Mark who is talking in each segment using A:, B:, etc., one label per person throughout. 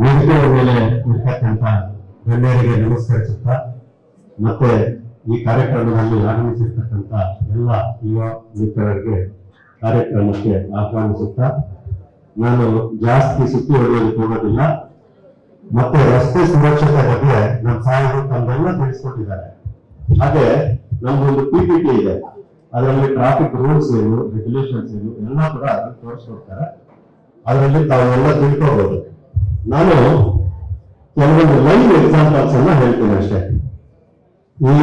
A: ವೇದಿಕೆಯ ಮೇಲೆ ಇರ್ತಕ್ಕಂಥ ಗಣ್ಯರಿಗೆ ನಮಸ್ಕರಿಸುತ್ತಾ, ಮತ್ತೆ ಈ ಕಾರ್ಯಕ್ರಮದಲ್ಲಿ ಆಗಮಿಸಿರ್ತಕ್ಕಂಥ ಎಲ್ಲ ಯುವ ಮಿತ್ರರಿಗೆ ಕಾರ್ಯಕ್ರಮಕ್ಕೆ ಆಹ್ವಾನಿಸುತ್ತಾ, ನಾನು ಜಾಸ್ತಿ ಸುತ್ತಿ ಹೊಡೆಯಲು ಹೋಗೋದಿಲ್ಲ, ಮತ್ತೆ ರಸ್ತೆ ಸುರಕ್ಷತೆ ಬಗ್ಗೆ ನಮ್ಮ ಸಾಹೇಬರು ತಂದೆಲ್ಲ ತಿಳಿಸ್ಕೊಟ್ಟಿದ್ದಾರೆ. ಹಾಗೆ ನಮ್ದೊಂದು ಪಿ ಪಿ ಟಿ ಇದೆ. ಅದರಲ್ಲಿ ಟ್ರಾಫಿಕ್ ರೂಲ್ಸ್ ಏನು ರೆಗ್ಯುಲೇಷನ್ಸ್ ಏನು, ಎಲ್ಲ ಕೂಡ ಅದನ್ನು ತೋರಿಸ್ಕೊಡ್ತಾರೆ. ಅದರಲ್ಲಿ ತಾವೆಲ್ಲ ತಿಳ್ಕೋಬಹುದು ನಾನು ಕೆಲವೊಂದು ಲೈವ್ ಎಕ್ಸಾಂಪಲ್ಸ್ ಅನ್ನ ಹೇಳ್ತೀನಿ ಅಷ್ಟೇ. ಈ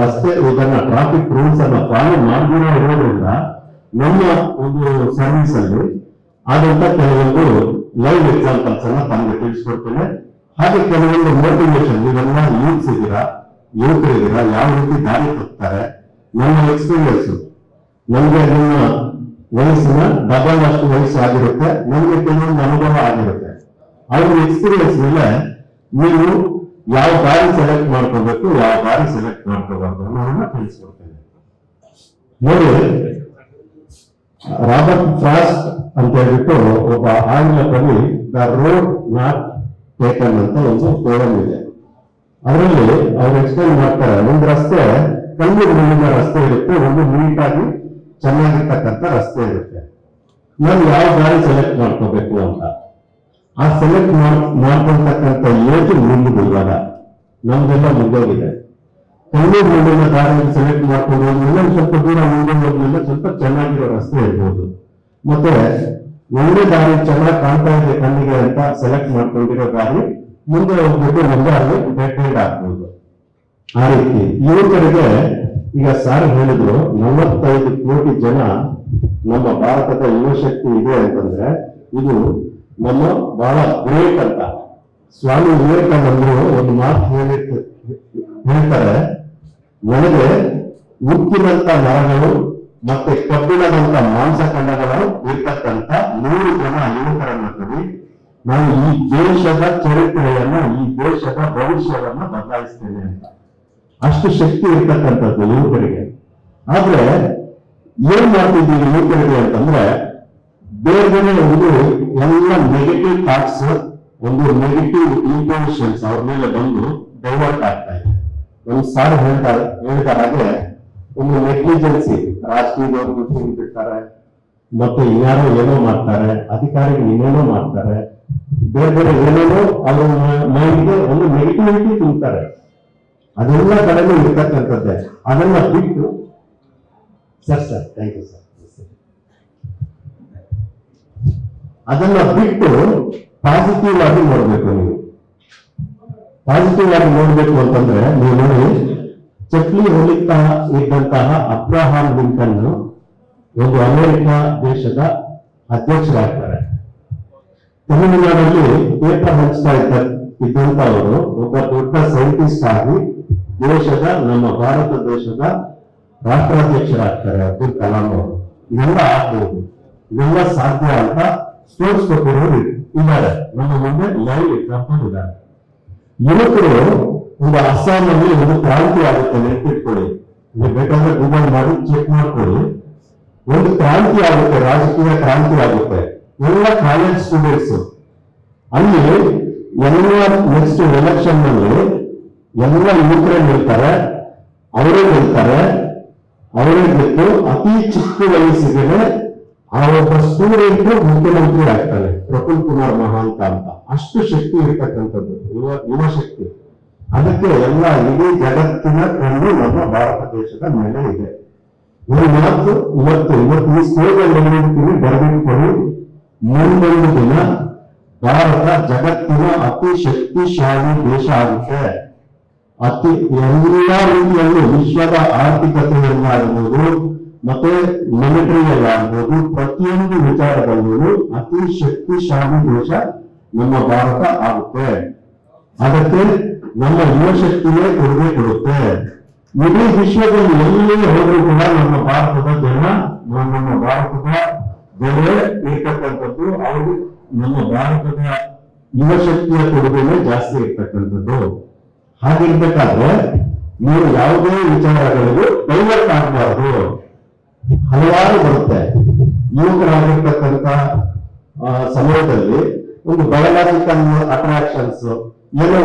A: ರಸ್ತೆ, ಇದನ್ನ ಟ್ರಾಫಿಕ್ ರೂಲ್ಸ್ ಅನ್ನ ಫಾಲೋ ಮಾಡದಿರೋ ಇರೋದ್ರಿಂದ ನಮ್ಮ ಒಂದು ಸರ್ವಿಸ್ ಅಲ್ಲಿ ಆದಂತ ಕೆಲವೊಂದು ಲೈವ್ ಎಕ್ಸಾಂಪಲ್ಸ್ ಅನ್ನ ತಮಗೆ ತಿಳಿಸ್ಕೊಡ್ತೇನೆ. ಹಾಗೆ ಕೆಲವೊಂದು ಮೋಟಿವೇಶನ್ ಇವೆಲ್ಲ ಯೂತ್ಸ್ ಇದ್ದೀರಾ ಯುವಕರಿದ್ದೀರಾ ಯಾವ ರೀತಿ ದಾರಿ ತಪ್ತಾರೆ? ನಮ್ಮ ಎಕ್ಸ್ಪೀರಿಯನ್ಸ್ ನಮ್ಗೆ ನಿಮ್ಮ ವಯಸ್ಸಿನ ಡಬಲ್ ಅಷ್ಟು ವಯಸ್ಸು ಆಗಿರುತ್ತೆ. ನಮ್ಗೆ ಕೆಲವೊಂದು ಅನುಭವ ಆಗಿರುತ್ತೆ. ಅವ್ರ ಎಕ್ಸ್ಪೀರಿಯನ್ಸ್ ಮೇಲೆ ನೀವು ಯಾವ ದಾರಿ ಸೆಲೆಕ್ಟ್ ಮಾಡ್ಕೋಬೇಕು, ಯಾವ ದಾರಿ ಸೆಲೆಕ್ಟ್ ಮಾಡ್ಕೋಬಾರ್ದು ಅನ್ನೋದನ್ನ ತಿಳಿಸ್ಕೊಡ್ತೇನೆ. ನೋಡಿ ರಾಬರ್ಟ್ ಫ್ರಾಸ್ಟ್ ಅಂತ ಹೇಳ್ಬಿಟ್ಟು ಒಬ್ಬ ಆಂಗ್ಲ ಕವಿ ದ ರೋಡ್ ನಾಟ್ ಟೇಕನ್ ಅಂತ ಒಂದು ಪೋಯಮ್ ಇದೆ. ಅದರಲ್ಲಿ ಅವ್ರು ಎಕ್ಸ್ಪ್ಲೈನ್ ಮಾಡ್ತಾರೆ, ಒಂದು ರಸ್ತೆ ಕಲ್ಲು ಮಣ್ಣಿನ ರಸ್ತೆ ಇರುತ್ತೆ, ಒಂದು ನೀಟಾಗಿ ಚೆನ್ನಾಗಿರ್ತಕ್ಕಂಥ ರಸ್ತೆ ಇರುತ್ತೆ. ನಾನು ಯಾವ ದಾರಿ ಸೆಲೆಕ್ಟ್ ಮಾಡ್ಕೋಬೇಕು ಅಂತ? ಆ ಸೆಲೆಕ್ಟ್ ಮಾಡ್ಕೊಳ್ತಕ್ಕಂಥ ಏಜು ಮುಂದೆ ಇವಾಗ. ನಮ್ದೆಲ್ಲ ಮುಂದೋಗಿದೆ ಕಣ್ಣೂರು ಮುಂದಿನ ಕಾರ್ಯ ಸೆಲೆಕ್ಟ್ ಮಾಡ್ಕೊಂಡು ಹೋದ್ಮೇಲೆ ಸ್ವಲ್ಪ ದೂರ ಮುಂದೆ ಹೋದ್ಮೇಲೆ ಸ್ವಲ್ಪ ಚೆನ್ನಾಗಿರೋ ರಸ್ತೆ ಇರ್ಬೋದು. ಮತ್ತೆ ಒಳ್ಳೆ ದಾರಿ ಚೆನ್ನಾಗಿ ಕಾಣ್ತಾ ಇದೆ ಕಣ್ಣಿಗೆ ಅಂತ ಸೆಲೆಕ್ಟ್ ಮಾಡ್ಕೊಂಡಿರೋ ದಾರಿ ಮುಂದೆ ಹೋಗ್ಬಿಟ್ಟು ಮುಂದೆ ಅಲ್ಲಿ ಡೆಡ್ ಆಗ್ಬೋದು. ಆ ರೀತಿ ಯುವಕರಿಗೆ ಈಗ ಸಾರ್ ಹೇಳಿದ್ರು, ನಲವತ್ತೈದು ಕೋಟಿ ಜನ ನಮ್ಮ ಭಾರತದ ಯುವಶಕ್ತಿ ಇದೆ ಅಂತಂದ್ರೆ ಇದು ನಮ್ಮ ಬಹಳ ಗ್ರೇಟ್ ಅಂತ ಸ್ವಾಮಿ ವಿವೇಕಾನಂದರು ಒಂದು ಮಾತು ಹೇಳಿ ಹೇಳ್ತಾರೆ, ನನಗೆ ಉಕ್ಕಿನಂತ ಮರಗಳು ಮತ್ತೆ ಕಬ್ಬಿಣದಂತ ಮಾಂಸಖಂಡಗಳು ಇರ್ತಕ್ಕಂಥ ನೂರು ಜನ ಯುವಕರನ್ನ ಕವಿ ನಾನು ಈ ದೇಶದ ಚರಿತ್ರೆಯನ್ನ, ಈ ದೇಶದ ಭವಿಷ್ಯವನ್ನ ಬದಲಾಯಿಸ್ತೇನೆ ಅಂತ. ಅಷ್ಟು ಶಕ್ತಿ ಇರ್ತಕ್ಕಂಥದ್ದು ಯುವಕರಿಗೆ. ಆದ್ರೆ ಏನ್ ಮಾಡ್ತಿದ್ದೀವಿ ಯುವಕರಿಗೆ ಅಂತಂದ್ರೆ ಬೇರೆ ಒಂದು ಎಲ್ಲ ನೆಗೆಟಿವ್ ಥಾಟ್ಸ್ ಒಂದು ನೆಗೆಟಿವ್ ಇನ್ಫಾರ್ಮೇಶನ್ಸ್ ಅವ್ರ ಮೇಲೆ ಬಂದು ಡೈವರ್ಟ್ ಆಗ್ತಾ ಇದೆ. ಒಂದು ಸಾರ್ ಹೇಳ್ತಾರೆ ಹೇಳ್ತಾರೆ ಹಾಗೆ, ಒಂದು ನೆಗ್ಲಿಜೆನ್ಸಿ ರಾಜಕೀಯದವ್ರು ಬಿಟ್ಟಿರ್ತಾರೆ ಬಿಡ್ತಾರೆ ಮತ್ತೆ ಇನ್ಯಾರೋ ಏನೋ ಮಾಡ್ತಾರೆ ಅಧಿಕಾರಿಗಳು ಇನ್ನೇನೋ ಮಾಡ್ತಾರೆ, ಬೇರೆ ಬೇರೆ ಏನೇನೋ ಅವ್ರ ಮೈಂಡ್ಗೆ ಒಂದು ನೆಗೆಟಿವಿಟಿ ತುಂಬ್ತಾರೆ ಅದೆಲ್ಲ ಕಡೆನೂ ಇರ್ತಕ್ಕಂಥದ್ದೇ. ಅದನ್ನ ಬಿಟ್ಟು, sir sir thank you sir ಅದನ್ನ ಬಿಟ್ಟು ಪಾಸಿಟಿವ್ ಆಗಿ ನೋಡ್ಬೇಕು ನೀವು. ಪಾಸಿಟಿವ್ ಆಗಿ ನೋಡ್ಬೇಕು ಅಂತಂದ್ರೆ ನೀವು ನೋಡಿ, ಚಕ್ಲಿ ಹೊಲಿತಾ ಇದ್ದಂತಹ ಅಬ್ರಹಾಂ ಲಿಂಕನ್ ಒಂದು ಅಮೆರಿಕ ದೇಶದ ಅಧ್ಯಕ್ಷರಾಗ್ತಾರೆ. ತಮಿಳುನಾಡಲ್ಲಿ ಪೇಪರ್ ಹಂಚ್ತಾ ಇದ್ದ ಇದ್ದಂತವರು ಒಬ್ಬ ದೊಡ್ಡ ಸೈಂಟಿಸ್ಟ್ ಆಗಿ ದೇಶದ, ನಮ್ಮ ಭಾರತ ದೇಶದ ರಾಷ್ಟ್ರಾಧ್ಯಕ್ಷರಾಗ್ತಾರೆ ಅಬ್ದುಲ್ ಕಲಾಂ ಅವರು. ಇದೆಲ್ಲ ಆಗ್ಬೋದು. ಇದೆಲ್ಲ ಸಾಧ್ಯ ಅಂತ ತೋರಿಸ್ಕೊಟ್ಟಿರೋರು ಇದ್ದಾರೆ ನಮ್ಮ ಮುಂದೆ ಲೈವ್ ಎಕ್ಸಾಂಪಲ್ ಇದ್ದಾರೆ ಯುವಕರು ಒಂದು ಅಸ್ಸಾಂನಲ್ಲಿ ಒಂದು ಕ್ರಾಂತಿ ಆಗುತ್ತೆ ನೆನಪಿಟ್ಕೊಳ್ಳಿ ನೀವು ಬೇಕಾದ್ರೆ ಗೂಗಲ್ ಮಾಡಿ ಚೆಕ್ ಮಾಡ್ಕೊಳ್ಳಿ ಒಂದು ಕ್ರಾಂತಿ ಆಗುತ್ತೆ ರಾಜಕೀಯ ಕ್ರಾಂತಿ ಆಗುತ್ತೆ ಎಲ್ಲ ಕಾಲೇಜ್ ಸ್ಟೂಡೆಂಟ್ಸ್ ಅಲ್ಲಿ ಎಲ್ಲ ನೆಕ್ಸ್ಟ್ ಎಲೆಕ್ಷನ್ನಲ್ಲಿ ಎಲ್ಲ ಯುವಕರೇ ನಿಲ್ತಾರೆ ಅವರೇ ನಿಲ್ತಾರೆ ಅವರೇ ಗೆದ್ದು ಅತಿ ಚಿಕ್ಕ ವಯಸ್ಸಿಗೆ ಆ ಒಬ್ಬ ಮುಖ್ಯಮಂತ್ರಿ ಆಗ್ತಾನೆ, ಪ್ರಫುಲ್ ಕುಮಾರ್ ಮಹಾಂತ ಅಂತ. ಅಷ್ಟು ಶಕ್ತಿ ಇರ್ತಕ್ಕಂಥದ್ದು, ಯುವ ಯುವ ಶಕ್ತಿ. ಅದಕ್ಕೆ ಎಲ್ಲ ಇಡೀ ಜಗತ್ತಿನ ಕಣ್ಣು ನಮ್ಮ ಭಾರತ ದೇಶದ ಮೇಲೆ ಇದೆ. ಈ ಮಾತು ಇವತ್ತು ಇವತ್ತು ಈ ಸ್ಟೇಜಲ್ಲಿ ಹೇಳಿರ್ತೀನಿ ಬರೆದಿಟ್ಕೊಳ್ಳಿ ಮುಂದೊಂದು ದಿನ ಭಾರತ ಜಗತ್ತಿನ ಅತಿ ಶಕ್ತಿಶಾಲಿ ದೇಶ ಆಗುತ್ತೆ. ಅತಿ ಎಲ್ಲ ರೀತಿಯಲ್ಲೂ ವಿಶ್ವದ ಆರ್ಥಿಕತೆಯಲ್ಲಾಗ್ಬೋದು ಮತ್ತೆ ಮಿಲಿಟರಿಯಲ್ಲಿ ಆಗ್ಬೋದು ಪ್ರತಿಯೊಂದು ವಿಚಾರದಲ್ಲೂ ಅತಿ ಶಕ್ತಿಶಾಲಿ ದೇಶ ನಮ್ಮ ಭಾರತ ಆಗುತ್ತೆ. ಅದಕ್ಕೆ ನಮ್ಮ ಯುವಶಕ್ತಿಯೇ ಕೊಡುಗೆ ಕೊಡುತ್ತೆ. ಇಡೀ ವಿಶ್ವದಲ್ಲಿ ಎಲ್ಲಿ ಹೋದರೂ ಕೂಡ ನಮ್ಮ ಭಾರತದ ಜನ, ನಮ್ಮ ಭಾರತದ ಬೆಲೆ ಇರ್ತಕ್ಕಂಥದ್ದು ಅವರು ನಮ್ಮ ಭಾರತದ ಯುವಶಕ್ತಿಯ ಕೊಡುಗೆನೇ ಜಾಸ್ತಿ ಇರ್ತಕ್ಕಂಥದ್ದು. ಹಾಗಿರ್ಬೇಕಾದ್ರೆ, ನೀವು ಯಾವುದೇ ವಿಚಾರಗಳಿಗೂ ಡೈವರ್ಟ್ ಆಗಬಾರ್ದು. ಹಲವಾರು ಬರುತ್ತೆ. ಯುವಕರಾಗಿರ್ತಕ್ಕಂಥ ಆ, ಸಮಯದಲ್ಲಿ ಒಂದು ಬಯಲಾಜಿಕಲ್ ಅಟ್ರಾಕ್ಷನ್ಸ್ ಏನೋ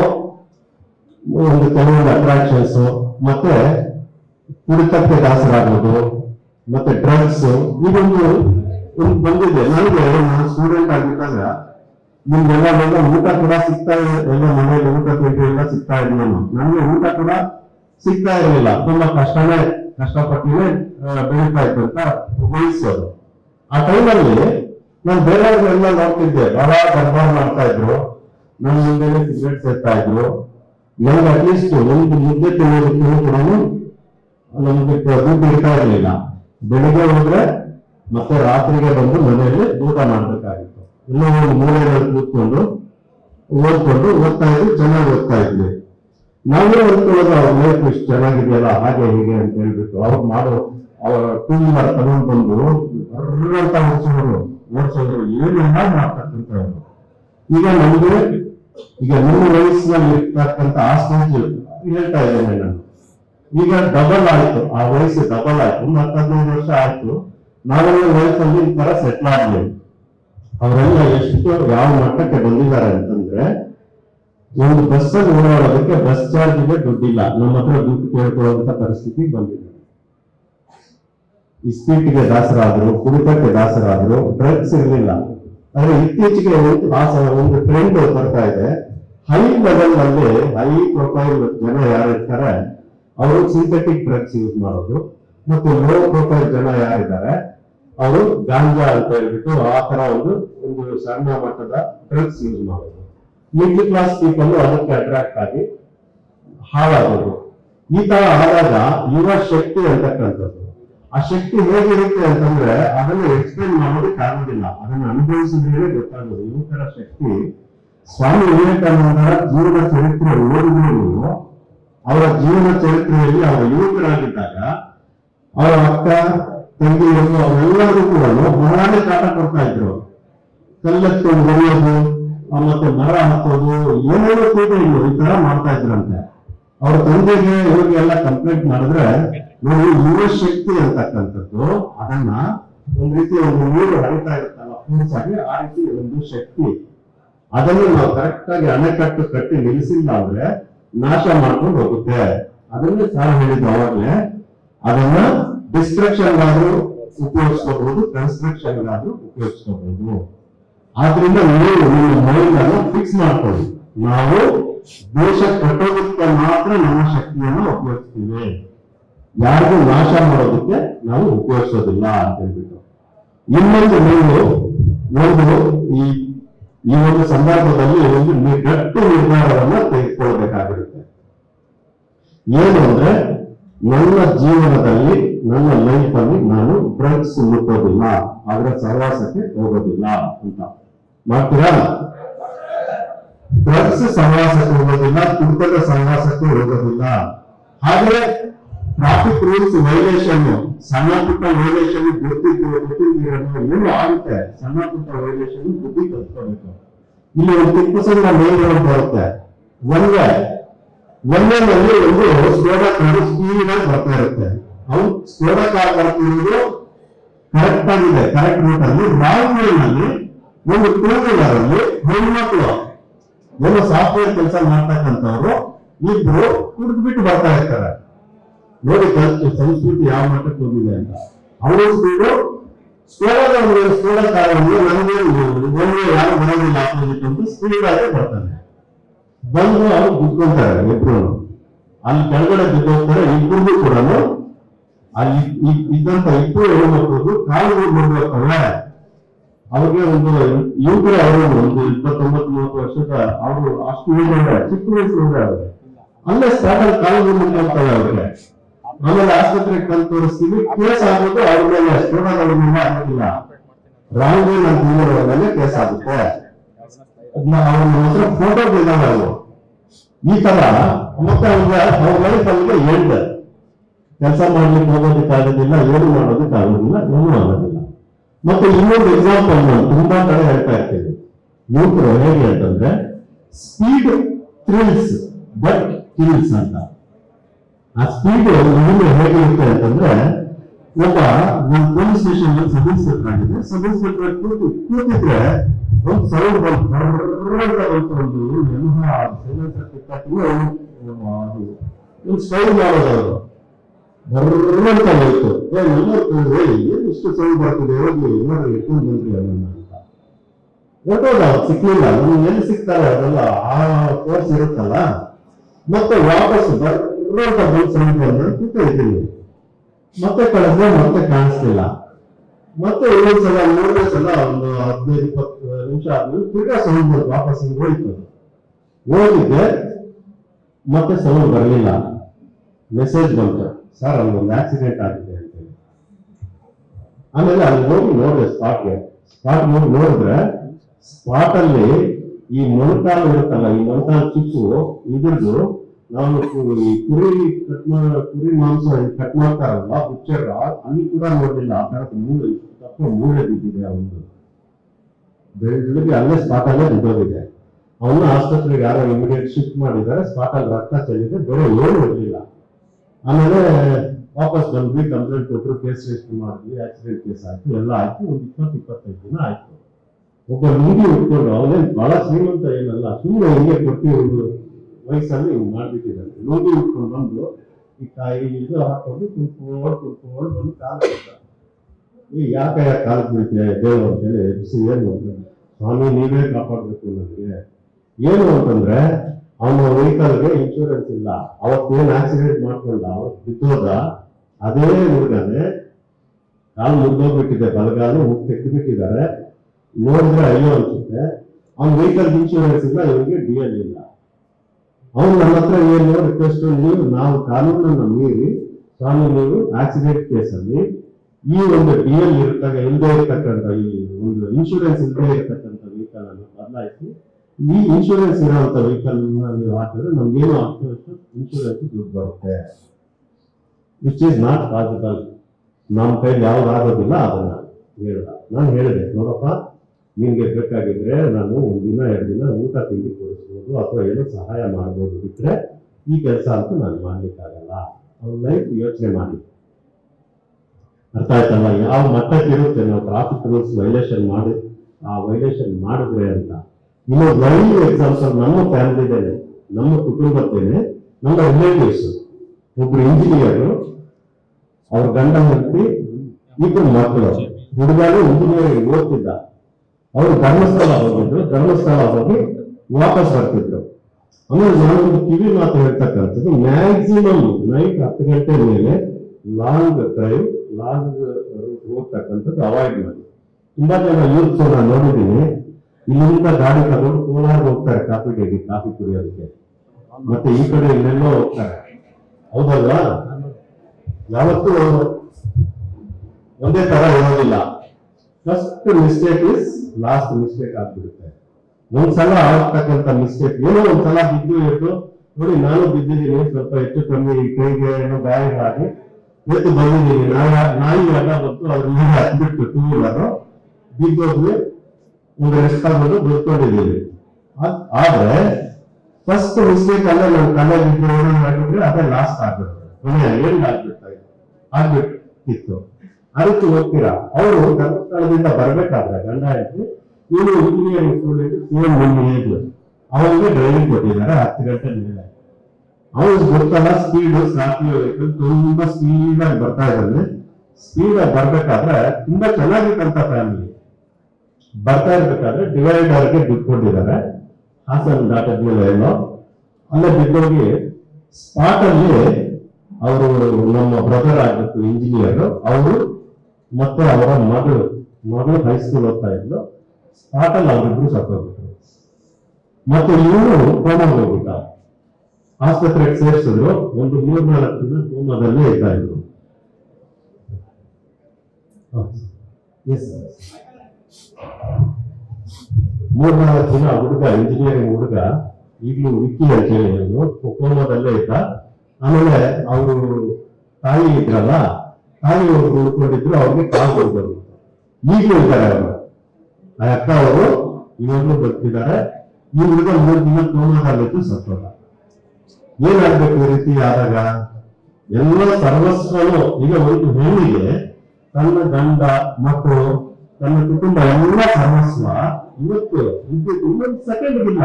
A: ಒಂದು ಕೆಲವೊಂದು ಅಟ್ರಾಕ್ಷನ್ಸ್ ಮತ್ತೆ ಕುಡಿತಕ್ಕೆ ದಾಸರಾಗೋದು ಮತ್ತೆ ಡ್ರಗ್ಸ್ ಇದೊಂದು ಒಂದು ಬಂದಿದೆ. ನನಗೆ ನಾನು ಸ್ಟೂಡೆಂಟ್ ಆಗಿದ್ದಾಗ ನಿಮ್ಗೆಲ್ಲ ಬಂದ ಊಟ ಕೂಡ ಸಿಗ್ತಾ ಎಲ್ಲ ಮನೆಯಲ್ಲಿ ಊಟ ತಿಂಡಿ ಎಲ್ಲ ಸಿಗ್ತಾ ನಾನು ನನಗೆ ಊಟ ಕೂಡ ಸಿಗ್ತಾ ಇರಲಿಲ್ಲ. ತುಂಬಾ ಕಷ್ಟನೇ. ಕಷ್ಟಪಟ್ಟಿನೇ ಬೆಳೀತಾ ಇತ್ತು ಅಂತ ಊಹಿಸೋದು ಆ ಟೈಮಲ್ಲಿ ನಾನು ಬೇರೆಯವ್ರನ್ನೆಲ್ಲ ನೋಡ್ತಿದ್ದೆ, ಬಹಳ ದರ್ಬಾರ್ ಮಾಡ್ತಾ ಇದ್ರು ನನ್ನ ಮುಂದೆ ಸಿಗರೇಟ್ ಸೇರ್ತಾ ಇದ್ರು ನನ್ಗೆ ಅಟ್ಲೀಸ್ಟ್ ಒಂದು ಮುದ್ದೆ ತಿನ್ನೋದಕ್ಕೂ ಕೂಡ ನಮ್ಗೆ ದುಡ್ಡು ಇರಲಿಲ್ಲ. ಬೆಳಿಗ್ಗೆ ಹೋದ್ರೆ ಮತ್ತೆ ರಾತ್ರಿಗೆ ಬಂದು ಮನೆಯಲ್ಲಿ ಊಟ ಮಾಡ್ಬೇಕಾಗಿತ್ತು. ಇನ್ನೂ ಒಂದು ಮೂಲೆಗಳಲ್ಲಿ ಕೂತ್ಕೊಂಡು ಓದ್ಕೊಂಡು ಓದ್ತಾ ಇದ್ವಿ, ಚೆನ್ನಾಗಿ ಓದ್ತಾ ಇದ್ವಿ. ನಾವೇ ಒಂದು ಇಷ್ಟು ಚೆನ್ನಾಗಿದೆಯಲ್ಲ, ಹಾಗೆ ಹೀಗೆ ಅಂತ ಹೇಳ್ಬಿಟ್ಟು ಅವ್ರು ಮಾಡೋ ಅವರ ಟೂ ತಗೊಂಡು ಬಂದು ಬರ್ರ್ ಅಂತ ಓಡಿಸೋರು ಓಡಿಸೋರು ಏನೆಲ್ಲ ಮಾಡ್ತಕ್ಕಂಥವ್ರು ಈಗ ನಮಗೆ, ಈಗ ನಿಮ್ಮ ವಯಸ್ಸಿನಲ್ಲಿ ಇರ್ತಕ್ಕಂಥ ಆ ಸ್ಟೇಜ್ ಹೇಳ್ತಾ ಇದ್ದೇನೆ ನಾನು. ಈಗ ಡಬಲ್ ಆಯ್ತು, ಆ ವಯಸ್ಸು ಡಬಲ್ ಆಯ್ತು ಮತ್ತೆ ಹದಿನೈದು ವರ್ಷ ಆಯ್ತು, ನಾವೆಲ್ಲ ವಯಸ್ಸಲ್ಲಿ ಈ ತರ ಸೆಟ್ಲ್ ಆಗ್ಲಿ ಅವರೆಲ್ಲ ಎಷ್ಟು ಯಾವ ಮಟ್ಟಕ್ಕೆ ಬಂದಿದ್ದಾರೆ ಅಂತಂದ್ರೆ ಒಂದು ಬಸ್ ಬಸ್ಸಲ್ಲಿ ಓಡಾಡೋದಕ್ಕೆ ಬಸ್ ಚಾರ್ಜ್ಗೆ ದುಡ್ಡಿಲ್ಲ. ನಮ್ಮ ಹತ್ರ ದುಡ್ಡು ಕೇಳ್ಕೊಳ್ಳುವಂತ ಪರಿಸ್ಥಿತಿ ಬಂದಿದೆ. ಇಸ್ಪೀಟಿಗೆ ದಾಸರಾದ್ರು, ಕುಡಿತಕ್ಕೆ ದಾಸರಾದ್ರು ಡ್ರಗ್ಸ್ ಇರಲಿಲ್ಲ. ಆದ್ರೆ ಇತ್ತೀಚೆಗೆ ಒಂದು ಟ್ರೆಂಡ್ ಬರ್ತಾ ಇದೆ. ಹೈ ಲೆವೆಲ್ನಲ್ಲಿ ಹೈ ಪ್ರೊಫೈಲ್ ಜನ ಯಾರು ಇರ್ತಾರೆ, ಅವರು ಸಿಂಥೆಟಿಕ್ ಡ್ರಗ್ಸ್ ಯೂಸ್ ಮಾಡೋದು. ಮತ್ತು ಲೋ ಪ್ರೊಫೈಲ್ ಜನ ಯಾರಿದ್ದಾರೆ, ಅವರು ಗಾಂಜಾ ಅಂತ ಹೇಳ್ಬಿಟ್ಟು ಆ ತರ ಒಂದು ಒಂದು ಸಣ್ಣ ಮಟ್ಟದ ಡ್ರಗ್ಸ್ ಯೂಸ್ ಮಾಡೋದು. ಮಿಡ್ಲ್ ಕ್ಲಾಸ್ ಪೀಪಲ್ ಅದಕ್ಕೆ ಅಟ್ರಾಕ್ಟ್ ಆಗಿ ಹಾಳಾಗೋದು ಈ ತರ ಆದಾಗ ಯುವ ಶಕ್ತಿ ಅಂತಕ್ಕಂಥದ್ದು. ಆ ಶಕ್ತಿ ಹೇಗಿರುತ್ತೆ ಅಂತಂದ್ರೆ ಅದನ್ನು ಎಕ್ಸ್ಪ್ಲೇನ್ ಮಾಡೋದಕ್ಕೆ ಆಗೋದಿಲ್ಲ. ಅದನ್ನು ಅನುಭವಿಸಿದ್ರೆ ಗೊತ್ತಾಗೋದು. ಯುವಕರ ಶಕ್ತಿ ಸ್ವಾಮಿ ವಿವೇಕಾನಂದರ ಜೀವನ ಚರಿತ್ರೆ ಓದಿದ್ರು ಅವರ ಜೀವನ ಚರಿತ್ರೆಯಲ್ಲಿ ಅವರ ಯುವಕರಾಗಿದ್ದಾಗ ಅವರ ಅಕ್ಕ ತಂಗಿಯರು ಅವರೆಲ್ಲರೂ ಕೂಡ ಬಹಳನೇ ಕಾಟ ಕೊಡ್ತಾ ಇದ್ರು. ಕಲ್ಲೆತ್ಕೊಂಡು ಬರೆಯೋದು ಮತ್ತೆ ಮರ ಹಾಕೋದು ಏನೇನೋ ಕೂಡ ಇಲ್ಲ ಈ ತರ ಮಾಡ್ತಾ ಇದ್ರಂತೆ. ಅವ್ರ ತಂದೆಗೆ ಇವ್ರಿಗೆಲ್ಲ ಕಂಪ್ಲೇಂಟ್ ಮಾಡಿದ್ರೆ ನೋಡಿ ಯುವ ಶಕ್ತಿ ಅಂತಕ್ಕಂಥದ್ದು, ಅದನ್ನ ಒಂದ್ ರೀತಿ ಒಂದು ನೀರು ಹರಿತಾ ಇರುತ್ತಲ್ಲ ಫೋರ್ಸ್ ಆಗಿ ಆ ರೀತಿ ಒಂದು ಶಕ್ತಿ. ಅದನ್ನು ನಾವು ಕರೆಕ್ಟ್ ಆಗಿ ಅಣೆಕಟ್ಟು ಕಟ್ಟಿ ನಿಲ್ಲಿಸಿಲ್ಲ ಅಂದ್ರೆ ನಾಶ ಮಾಡ್ಕೊಂಡು ಹೋಗುತ್ತೆ. ಅದನ್ನೇ ಸರ್ ಹೇಳಿದ್ದು ಅವಾಗ್ಲೇ ಅದನ್ನ ಡಿಸ್ಟ್ರಕ್ಷನ್ ಆದ್ರೂ ಉಪಯೋಗಿಸ್ಕೋಬಹುದು ಕನ್ಸ್ಟ್ರಕ್ಷನ್ ಆದ್ರೂ ಉಪಯೋಗಿಸ್ಕೋಬಹುದು. ಆದ್ರಿಂದ ನೀವು ನಿಮ್ಮ ಮೈಂಡ್ ಅನ್ನು ಫಿಕ್ಸ್ ಮಾಡ್ಕೊಳ್ಳಿ. ನಾವು ದೇಶ ಕಟ್ಟೋದಕ್ಕೆ ಮಾತ್ರ ನಮ್ಮ ಶಕ್ತಿಯನ್ನು ಉಪಯೋಗಿಸ್ತೀವಿ. ಯಾರಿಗೂ ನಾಶ ಮಾಡೋದಕ್ಕೆ ನಾವು ಉಪಯೋಗಿಸೋದಿಲ್ಲ ಅಂತ ಹೇಳ್ಬಿಟ್ಟು. ಇನ್ನೊಂದು ನೀವು ಒಂದು ಈ ಈ ಒಂದು ಸಂದರ್ಭದಲ್ಲಿ ಒಂದು ನಿರ್ಧಾರವನ್ನು ನಿರ್ಧಾರವನ್ನ ತೆಗೆದುಕೊಳ್ಬೇಕಾಗಿರುತ್ತೆ. ಏನು ಅಂದ್ರೆ ನನ್ನ ಜೀವನದಲ್ಲಿ, ನನ್ನ ಲೈಫ್ ಅಲ್ಲಿ ನಾನು ಡ್ರಗ್ಸ್ ಮುಟ್ಟೋದಿಲ್ಲ. ಅದರ ಸಹವಾಸಕ್ಕೆ ಹೋಗೋದಿಲ್ಲ ಅಂತ. ಮಾಡ್ತೀರಾ? ಡ್ರಗ್ಸ್ ಸಹವಾಸಕ್ಕೆ ಹೋಗೋದಿಲ್ಲ ಕುಂಟದ ಸಹವಾಸಕ್ಕೆ ಹೋಗೋದಿಲ್ಲ ಹಾಗೆ ಟ್ರಾಫಿಕ್ ರೂಲ್ಸ್ ವೈಲೇಷನ್ ಸಣ್ಣ ಪುಟ್ಟ ವೈಲೇಷನ್ ಗೊತ್ತಿದ್ದು ಗೊತ್ತಿದ್ದೀರನ್ನು ಏನು ಆಗುತ್ತೆ. ಸಣ್ಣ ಪುಟ್ಟ ವೈಲೇಷನ್ ಬುದ್ಧಿ ಕಲ್ತ್ಕೋಬೇಕು ಇಲ್ಲಿ ಒಂದು ಟಿಪ್ಪು ಸಂಘ ಮೇಲ್ ಬರುತ್ತೆ. ಒಂದೇ ಒಂದೇನಲ್ಲಿ ಒಂದು ಸ್ಕೋಡಾ ಕಾರು ಸ್ಪೀಡ್ ಆಗಿ ಬರ್ತಾ ಇರುತ್ತೆ. ಅವ್ರು ಸ್ಕೋಡಾ ಕಾರ್ ಬರ್ತಿರೋದು ಕರೆಕ್ಟ್ ಆಗಿದೆ ಕರೆಕ್ಟ್ ರೂಟ್ ಅಲ್ಲಿ. ರಾಂಗ್ನಲ್ಲಿ ಒಂದು ಹೆಣ್ಣು ಮಕ್ಕಳು ಏನೋ ಸಾಫ್ಟ್ವೇರ್ ಕೆಲಸ ಮಾಡ್ತಕ್ಕಂಥವ್ರು ಇಬ್ರು ಕುಡಿದ್ಬಿಟ್ಟು ಬರ್ತಾ ಇರ್ತಾರೆ. ನೋಡಿ ಸಂಸ್ಕೃತಿ ಯಾವ ಮಟ್ಟಕ್ಕೆ ಹೋಗಿದೆ ಅಂತ. ಅವರು ಸ್ಪೀಡು ಸ್ಕೂಲದ ಒಂದು ಸ್ಕೋಡಾ ಕಾರಲ್ಲಿ ನನಗೆ ಒಂದು ಯಾರು ಬರೋದಿಲ್ಲ ಆಪೋಸಿಟ್ ಅಂತ ಆಗಿ ಬರ್ತಾನೆ ಬಂದು ಅವ್ರು ಕುತ್ಕೊಂತಾರೆ ಇಬ್ರು. ಅಲ್ಲಿ ಕೆಳಗಡೆ ಬಿದ್ದೋಗ್ತಾರೆ ಇಬ್ಬರಿಗೂ ಕೂಡ ಅಲ್ಲಿ ಇದ್ದಂತ ಇಬ್ಬರು ಹೇಳ್ಬೇಕು ಕಾಲು ಬಂದಿರ್ತಾರೆ ಅವ್ರಿಗೆ ಒಂದು ಯುವಕರು ಅವರು ಒಂದು ಇಪ್ಪತ್ತೊಂಬತ್ತು, ಮೂವತ್ತು ವರ್ಷದ ಅವರು ಅಷ್ಟು ಯುವಕರೇ ಚಿಕ್ಕ ವಯಸ್ಸಿನವರೇ ಅವರು. ಅಲ್ಲೇ ಸ್ಟಾರ್ಟ್ ಕಾಲೇಜ್ ಬಂದಿರ್ತಾರೆ ಅವ್ರಿಗೆ. ಆಮೇಲೆ ಆಸ್ಪತ್ರೆಗೆ ತಂದು ತೋರಿಸ್ತೀವಿ. ಕೇಸ್ ಆಗೋದು ಅವ್ರ ಮೇಲೆ ಸ್ಫೋಟಗಳ ಮೇಲೆ ಆಗೋದಿಲ್ಲ ರಾಂಗ್ ಮೇಲೆ ಕೇಸ್ ಆಗುತ್ತೆ. ಅವ್ರ ಹತ್ರ ಫೋಟೋ ಇದಾವೆ ಈ ತರ ಮತ್ತೆ ಅವ್ರಿಗೆ ಅವ್ರ ಲೈಫ್ ಅಲ್ಲಿಗೆ ಎಂಡ್ ಕೆಲಸ ಮಾಡ್ಲಿಕ್ಕೆ ಹೋಗೋದಕ್ಕಾಗೋದಿಲ್ಲ ಏನು ಮಾಡೋದಕ್ಕಾಗೋದಿಲ್ಲ ಏನೂ ಆಗೋದಿಲ್ಲ. ಮತ್ತೆ ಇನ್ನೊಂದು ಎಕ್ಸಾಂಪಲ್ ತುಂಬಾ ಕಡೆ ಹೇಳ್ತಾ ಇರ್ತೀವಿ ಯುವಕರು ಹೇಗೆ ಅಂತಂದ್ರೆ ಸ್ಪೀಡ್ ಥ್ರಿಲ್ಸ್ ಬಟ್ ಕಿಲ್ಸ್ ಅಂತ. ಆ ಸ್ಪೀಡ್ ನಮಗೆ ಹೇಗೆ ಇರುತ್ತೆ ಅಂತಂದ್ರೆ, ಒಬ್ಬ ಪೊಲೀಸ್ ಸ್ಟೇಷನ್ ಸಬ್ ಇನ್ಸ್ಪೆಕ್ಟರ್ ಆಗಿದೆ ಸಬ್ ಇನ್ಸ್ಪೆಕ್ಟರ್ ಕೂತು ಕೂತಿದ್ರೆ, ಒಂದು ಸೌಂಡ್ ಬಂತು. ಒಂದು ಎಲ್ಲ ಸೈಲೆನ್ಸರ್ ಕಿತ್ತಾಕಿನ ಅದು ಒಂದು ಸ್ಟೈಲ್ ಮಾಡೋದು ಬರ್ರಂತ ಹೋಯ್ತು ಏ ಎಲ್ಲ ಕೇಳಿದ್ರೆ ಏನು ಇಷ್ಟು ಸರಿ ಬರ್ತದೆ? ಹೋಗಿ ಏನಾದ್ರು ಎತ್ಕೊಂಡು ಬಂದ್ರಿ ಅದನ್ನ ಹೊರಟೋದ ಸಿಕ್ಲಿಲ್ಲ. ನಮ್ಗೆ ಎಲ್ಲಿ ಸಿಗ್ತಾರೆ ಅದೆಲ್ಲ ಆ ಕೋರ್ಸ್ ಇರುತ್ತಲ್ಲ? ಮತ್ತೆ ವಾಪಸ್ ಬರ್ರಂತ ಬಂದು ಸೌಂಡ್ ಬಂದ್ರೆ ಕೂತಿದ್ದೀನಿ ಮತ್ತೆ ಕಳೆದ್ರೆ ಮತ್ತೆ ಕಾಣಿಸ್ತಿಲ್ಲ ಮತ್ತೆ ಇನ್ನೊಂದ್ಸಲ ಮೂರನೇ ಸಲ ಒಂದು ಹದಿನೈದು, ಇಪ್ಪತ್ತು ನಿಮಿಷ ಆದ್ಮೇಲೆ ತಿರ್ಗಾ ಸೌಂಡ್ ಬಂತು ವಾಪಸ್ ಹೋಯ್ತು. ಹೋಗಿದ್ದೆ, ಮತ್ತೆ ಸೌಂಡ್ ಬರಲಿಲ್ಲ. ಮೆಸೇಜ್ ಬಂತು. ಸರ್ ಒಂದು ಆಕ್ಸಿಡೆಂಟ್ ಆಗಿದೆ ಅಂತೇಳಿ ಆಮೇಲೆ ಅಲ್ಲಿ ಹೋಗಿ ನೋಡಿದೆ ಸ್ಪಾಟ್ಗೆ ಸ್ಪಾಟ್ ನೋಡಿ ನೋಡಿದ್ರೆ ಸ್ಪಾಟ್ ಅಲ್ಲಿ ಈ ಮೊಣಕಾಲು ಇರುತ್ತಲ್ಲ, ಈ ಮೊಣಕಾಲು ಚಿಪ್ಪು, ಇದ್ರದ್ದು ನಾವು ಈ ಕುರಿ ಕಟ್ ಮಾಡ ಕುರಿ ಮಾಂಸ ಕಟ್ ಮಾಡ್ತಾರಲ್ಲ ಬುಚ್ಚರ್ ಅಲ್ಲಿ ಕೂಡ ನೋಡಲಿಲ್ಲ. ಆ ತರದ ಮೂಳೆ ತಪ್ಪ ಮೂಳೆ ಬಿದ್ದಿದೆ ಅವನು ಬೆಳಿಗ್ಗೆ ಅಲ್ಲೇ ಸ್ಪಾಟ್ ಅಲ್ಲೇ ಬಿದ್ದೋಗಿದೆ. ಅವನು ಆಸ್ಪತ್ರೆಗೆ ಯಾರೋ ಇಮಿಡಿಯೇಟ್ ಶಿಫ್ಟ್ ಮಾಡಿದ್ದಾರೆ. ಸ್ಪಾಟ್ ಅಲ್ಲಿ ರಕ್ತ ಚೆಲ್ಲಿದೆ. ಬೇರೆ ಏನು ಇರಲಿಲ್ಲ. ಆಮೇಲೆ ವಾಪಸ್ ಬಂದ್ವಿ ಕಂಪ್ಲೇಂಟ್ ಕೊಟ್ಟರು ಕೇಸ್ ರಿಜಿಸ್ಟರ್ ಮಾಡಿದ್ವಿ ಆಕ್ಸಿಡೆಂಟ್ ಕೇಸ್ ಆಯ್ತು, ಎಲ್ಲ ಆಯ್ತು, ಒಂದು ಇಪ್ಪತ್ತು, ಇಪ್ಪತ್ತೈದು ದಿನ ಆಯ್ತು. ಒಬ್ಬ ನೀಡಿ ಉಟ್ಕೊಂಡು ಅವನೇನ್ ಬಹಳ ಶ್ರೀಮಂತ ಏನಲ್ಲ ಸುಮ್ಮನೆ ಹಿಂಗೆ ಕೊಟ್ಟು ಒಂದು ವಯಸ್ಸಲ್ಲಿ ಹಿಂಗೆ ಮಾಡ್ಬಿಟ್ಟಿದ್ದಾನೆ. ನೋಡಿ ಉಟ್ಕೊಂಡು ಬಂದು ಈ ಕಾಯಿ ಇದು ಹಾಕೊಂಡು ಕುಂತ್ಕೊಂಡು ಕುಂತ್ಕೊಂಡು ಬಂದು ಕಾಲು. ಈ ಯಾಕೆ ಯಾಕೆ ಕಾಲು ಬೀಳ್ತೀಯ ದೇವರು ಅಂತೇಳಿ ಬಿಸಿ ಏನು ಸ್ವಾಮಿ ನೀವೇ ಕಾಪಾಡಬೇಕು ನನಗೆ. ಏನು ಅಂತಂದ್ರೆ ಅವನ ವೆಹಿಕಲ್ಗೆ ಇನ್ಶೂರೆನ್ಸ್ ಇಲ್ಲ. ಅವತ್ತೇನು ಆಕ್ಸಿಡೆಂಟ್ ಮಾಡ್ಕೊಂಡ, ಅವತ್ತು ಬಿದ್ದೋದ, ಅದೇ ಹುಡುಗನೇ ಕಾಲು ಮುರಿದೋಗ್ಬಿಟ್ಟಿದೆ, ಬಲಗಾಲು ತೆಗೆದು ಬಿಟ್ಟಿದ್ದಾರೆ ನೋಡಿದ್ರೆ ಅಯ್ಯೋ ಅನ್ಸುತ್ತೆ. ಅವ್ನ ವೆಹಿಕಲ್ ಇನ್ಶೂರೆನ್ಸ್ ಇಲ್ಲ ಇವನಿಗೆ ಡಿ ಎಲ್ ಇಲ್ಲ. ಅವ್ನು ನನ್ನ ಹತ್ರ ಏನು ರಿಕ್ವೆಸ್ಟ್ ನೀವು ನಾವು ಕಾನೂನನ್ನು ಮೀರಿ, ಸ್ವಾಮಿ ನೀವು ಆಕ್ಸಿಡೆಂಟ್ ಕೇಸಲ್ಲಿ ಈ ಒಂದು ಡಿ ಎಲ್ ಇರ್ತಕ್ಕ ಇಲ್ಲದೆ ಇರ್ತಕ್ಕಂಥ ಈ ಒಂದು ಇನ್ಶೂರೆನ್ಸ್ ಇಲ್ಲದೆ ಇರ್ತಕ್ಕಂಥ ವೆಹಿಕಲ್ ಅನ್ನು ಬದಲಾಯಿಸಿ ಈ ಇನ್ಶೂರೆನ್ಸ್ ಇರುವಂತ ವೆಹಿಕಲ್ ನೀವು ಹಾಕಿದ್ರೆ ನಮ್ಗೇನು ಆಗ್ತದಷ್ಟು ಇನ್ಶೂರೆನ್ಸ್ ದುಡ್ಡು ಬರುತ್ತೆ. ವಿಚ್ ಈಸ್ ನಾಟ್ ಪಾಸಿಬಲ್ ನಮ್ಮ ಕೈಲಿ ಯಾವ್ದು ಆಗೋದಿಲ್ಲ, ಅದನ್ನ ಹೇಳ್ದ ನಾನು ಹೇಳಿದೆ, ನೋಡಪ್ಪ, ನಿನ್ಗೆ ಬೇಕಾಗಿದ್ರೆ ನಾನು ಒಂದು ದಿನ, ಎರಡು ದಿನ ಊಟ ತಿಂಡಿ ಕೊಡಿಸ್ಬೋದು ಅಥವಾ ಏನೋ ಸಹಾಯ ಮಾಡ್ಬೋದು ಬಿಟ್ರೆ ಈ ಕೆಲಸ ಅಂತೂ ನಾನು ಮಾಡ್ಲಿಕ್ಕಾಗಲ್ಲ. ಅವ್ರ ಲೈಫ್ ಯೋಚನೆ ಮಾಡಿ. ಅರ್ಥ ಆಯ್ತಲ್ಲ ಯಾವ ಮಟ್ಟಕ್ಕೆ ಇರುತ್ತೆ? ನಾವು ಟ್ರಾಫಿಕ್ ರೂಲ್ಸ್ ವೈಲೇಷನ್ ಮಾಡಿ, ಆ ವೈಲೇಷನ್ ಮಾಡಿದ್ರೆ ಅಂತ. ಇನ್ನು ಲೈನ್ ಎಕ್ಸಾಮ್ಸ್ ನಮ್ಮ ಫ್ಯಾಮಿಲಿದೇನೆ ನಮ್ಮ ಕುಟುಂಬದ್ದೇನೆ ನಮ್ಮ ರಿಲೇಟಿವ್ಸ್ ಒಬ್ರು ಇಂಜಿನಿಯರ್ ಅವ್ರ ಗಂಡ ಹೆಂಡತಿ ಇಬ್ಬರು ಮಕ್ಕಳು. ಹುಡುಗಾರು ಇಂಜಿನಿಯರಿಂಗ್ ಓದ್ತಿದ್ದ. ಅವರು ಧರ್ಮಸ್ಥಳ ಹೋಗಿದ್ರು, ಧರ್ಮಸ್ಥಳ ಹೋಗಿ ವಾಪಸ್ ಬರ್ತಿದ್ರು. ಆಮೇಲೆ ನಾನೊಂದು ಕಿವಿ ಮಾತು ಹೇಳ್ತಕ್ಕಂಥದ್ದು ಮ್ಯಾಕ್ಸಿಮಮ್ ನೈಟ್ ಹತ್ತು ಗಂಟೆ ಮೇಲೆ ಲಾಂಗ್ ಡ್ರೈವ್ ಲಾಂಗ್ ಹೋಗ್ತಕ್ಕಂಥದ್ದು ಅವಾಯ್ಡ್ ಮಾಡಿ. ತುಂಬಾ ಜನ ಯೂತ್ಸ್ ನಾನು ನೋಡಿದ್ದೀನಿ. ಇಲ್ಲಿಂದ ಗಾಡಿ ತಗೊಂಡು ಕೋಲಾರ ಹೋಗ್ತಾರೆ ಕಾಫಿ ಡೇಗೆ ಕಾಫಿ ಕುಡಿಯೋದಕ್ಕೆ. ಮತ್ತೆ ಈ ಕಡೆ ಇಲ್ಲೆಲ್ಲೋ ಹೋಗ್ತಾರೆ. ಹೌದಲ್ವಾ? ಯಾವತ್ತೂ ಒಂದೇ ತರ ಇರೋದಿಲ್ಲ. First mistake is last mistake ಆಗ್ಬಿಡುತ್ತೆ. ಒಂದ್ಸಲ ಆಗ್ತಕ್ಕಂಥ ಮಿಸ್ಟೇಕ್ ಏನೋ ಒಂದ್ಸಲ ಬಿದ್ದು ಇಟ್ಟು ನೋಡಿ ನಾನು ಬಿದ್ದಿದ್ದೀನಿ, ಸ್ವಲ್ಪ ಹೆಚ್ಚು ಕಮ್ಮಿ ಕೈಗೆ ಏನೋ ಗಾಯಗಳಾಗಿ ಎದ್ದು ಬಂದಿದ್ದೀನಿ. ನಾಯಿ ಅಡ್ಡ ಬಂತು ಮೇಲೆ ಹತ್ಬಿಟ್ಟು ಟೂ ವೀಲರ್ ಬಿದ್ದೋದ್ವಿ ಒಂದು ರೆಸ್ಟ್ ಆಗೋದು ಬದುಕೊಂಡಿದ್ದೀವಿ ಆದ್- ಆದ್ರೆ ಫಸ್ಟ್ ಮಿಸ್ಟೇಕ್ ಅಲ್ಲ ನಾವು ಏನೋ ಮಾಡಿದ್ರೆ ಅದೇ ಲಾಸ್ಟ್ ಆಗ್ಬಿಡುತ್ತೆ. ಕೊನೆ ಏನ್ ಆಗ್ಬಿಡ್ತಾ ಇದೆ? ಆಗ್ಬಿಟ್ಟಿತ್ತು ಅದಕ್ಕೆ ಹೋಗ್ತೀರಾ ಅವರು ಧರ್ಮಸ್ಥಳದಿಂದ ಬರ್ಬೇಕಾದ್ರೆ ಗಂಡ ಆಯ್ತು ಇವರು ಇಂಜಿನಿಯರಿಂಗ್ ಸ್ಟೂಡೆಂಟ್ ಸೇಮ್ ಒಂದು ಏಜ್ ಅವನಿಗೆ ಡ್ರೈವಿಂಗ್ ಕೊಟ್ಟಿದ್ದಾರೆ ಹತ್ತು ಗಂಟೆ ಮೇಲೆ. ಅವನು ಗೊತ್ತಲ್ಲ ಸ್ಪೀಡ್ ವೆಹಿಕಲ್ ತುಂಬಾ ಸ್ಪೀಡ್ ಆಗಿ ಬರ್ತಾ ಇದ್ದಾರೆ. ಸ್ಪೀಡ್ ಆಗಿ ಬರ್ಬೇಕಾದ್ರೆ ತುಂಬಾ ಚೆನ್ನಾಗಿತ್ತಂತ ಫ್ಯಾಮಿಲಿ ಬರ್ತಾ ಇರ್ಬೇಕಾದ್ರೆ ಡಿವೈಡರ್ಗೆ ಬಿಟ್ಕೊಂಡಿದ್ದಾರೆ ಹಾಸನ್ ದಾಟದ್ಮೇಲೆ ಏನೋ. ಅಲ್ಲೇ ಬಿದ್ದೋಗಿ ಸ್ಪಾಟ್ ಅಲ್ಲಿ ಅವರು ನಮ್ಮ ಬ್ರದರ್ ಆಗಿತ್ತು ಇಂಜಿನಿಯರ್ ಅವರು ಮತ್ತೆ ಅವರ ಮಗಳು ಮಗಳು ಹೈಸ್ಕೂಲ್ ಓದ್ತಾ ಇದ್ಲು. ಸ್ಪಾಟ್ ಅಲ್ಲಿ ಅವರಿಬ್ರು ಸತ್ತೋಗ್ಬಿಟ್ರು. ಮತ್ತೆ ಇವರು ಕೋಮಾಗೆ ಹೋಗ್ಬಿಟ್ಟ. ಆಸ್ಪತ್ರೆಗೆ ಸೇರಿಸಿದ್ರು. ಒಂದು ಮೂರ್ನಾಲ್ಕು ದಿನ ಕೋಮಾದಲ್ಲೇ ಇರ್ತಾ ಇದ್ರು ಎಸ್ ಮೂರ್ನಾಲ್ಕು ದಿನ ಹುಡುಗ ಇಂಜಿನಿಯರಿಂಗ್ ಹುಡುಗ, ಈಗಲೂ ವಿಕ್ಕಿ ಅಂತ ಹೇಳಿ ಕೋಮಾದಲ್ಲೇ ಇದ್ದ. ಆಮೇಲೆ ಅವರು ತಾಯಿ ಇದ್ರಲ್ಲ ತಾಯಿ ಅವರು ಉಳ್ಕೊಂಡಿದ್ರು, ಅವ್ರಿಗೆ ಕಾಲು ಕೊಡ್ಬೋದು ಈಗಲೂ ಇದ್ದಾರೆ ಅವರು. ಆ ಅಕ್ಕ ಅವರು ಇವಾಗಲೂ ಬರ್ತಿದ್ದಾರೆ. ಈ ಹುಡುಗ ಮೂರು ದಿನ ಕೋಮಾದಲ್ಲಿದ್ದು ಸತ್ತೋದ. ಏನಾಗ್ಬೇಕು ಈ ರೀತಿ ಆದಾಗ? ಎಲ್ಲ ಸರ್ವಸ್ವನು ಈಗ ಒಂದು ಹೆಣ್ಣಿಗೆ ತನ್ನ ಗಂಡ, ಮಕ್ಕಳು ತನ್ನ ಕುಟುಂಬ ಎಲ್ಲ ಸರ್ವಸ್ವ ಇವತ್ತು ಇನ್ನೊಂದು ಸೆಕೆಂಡ್ ಇಲ್ಲ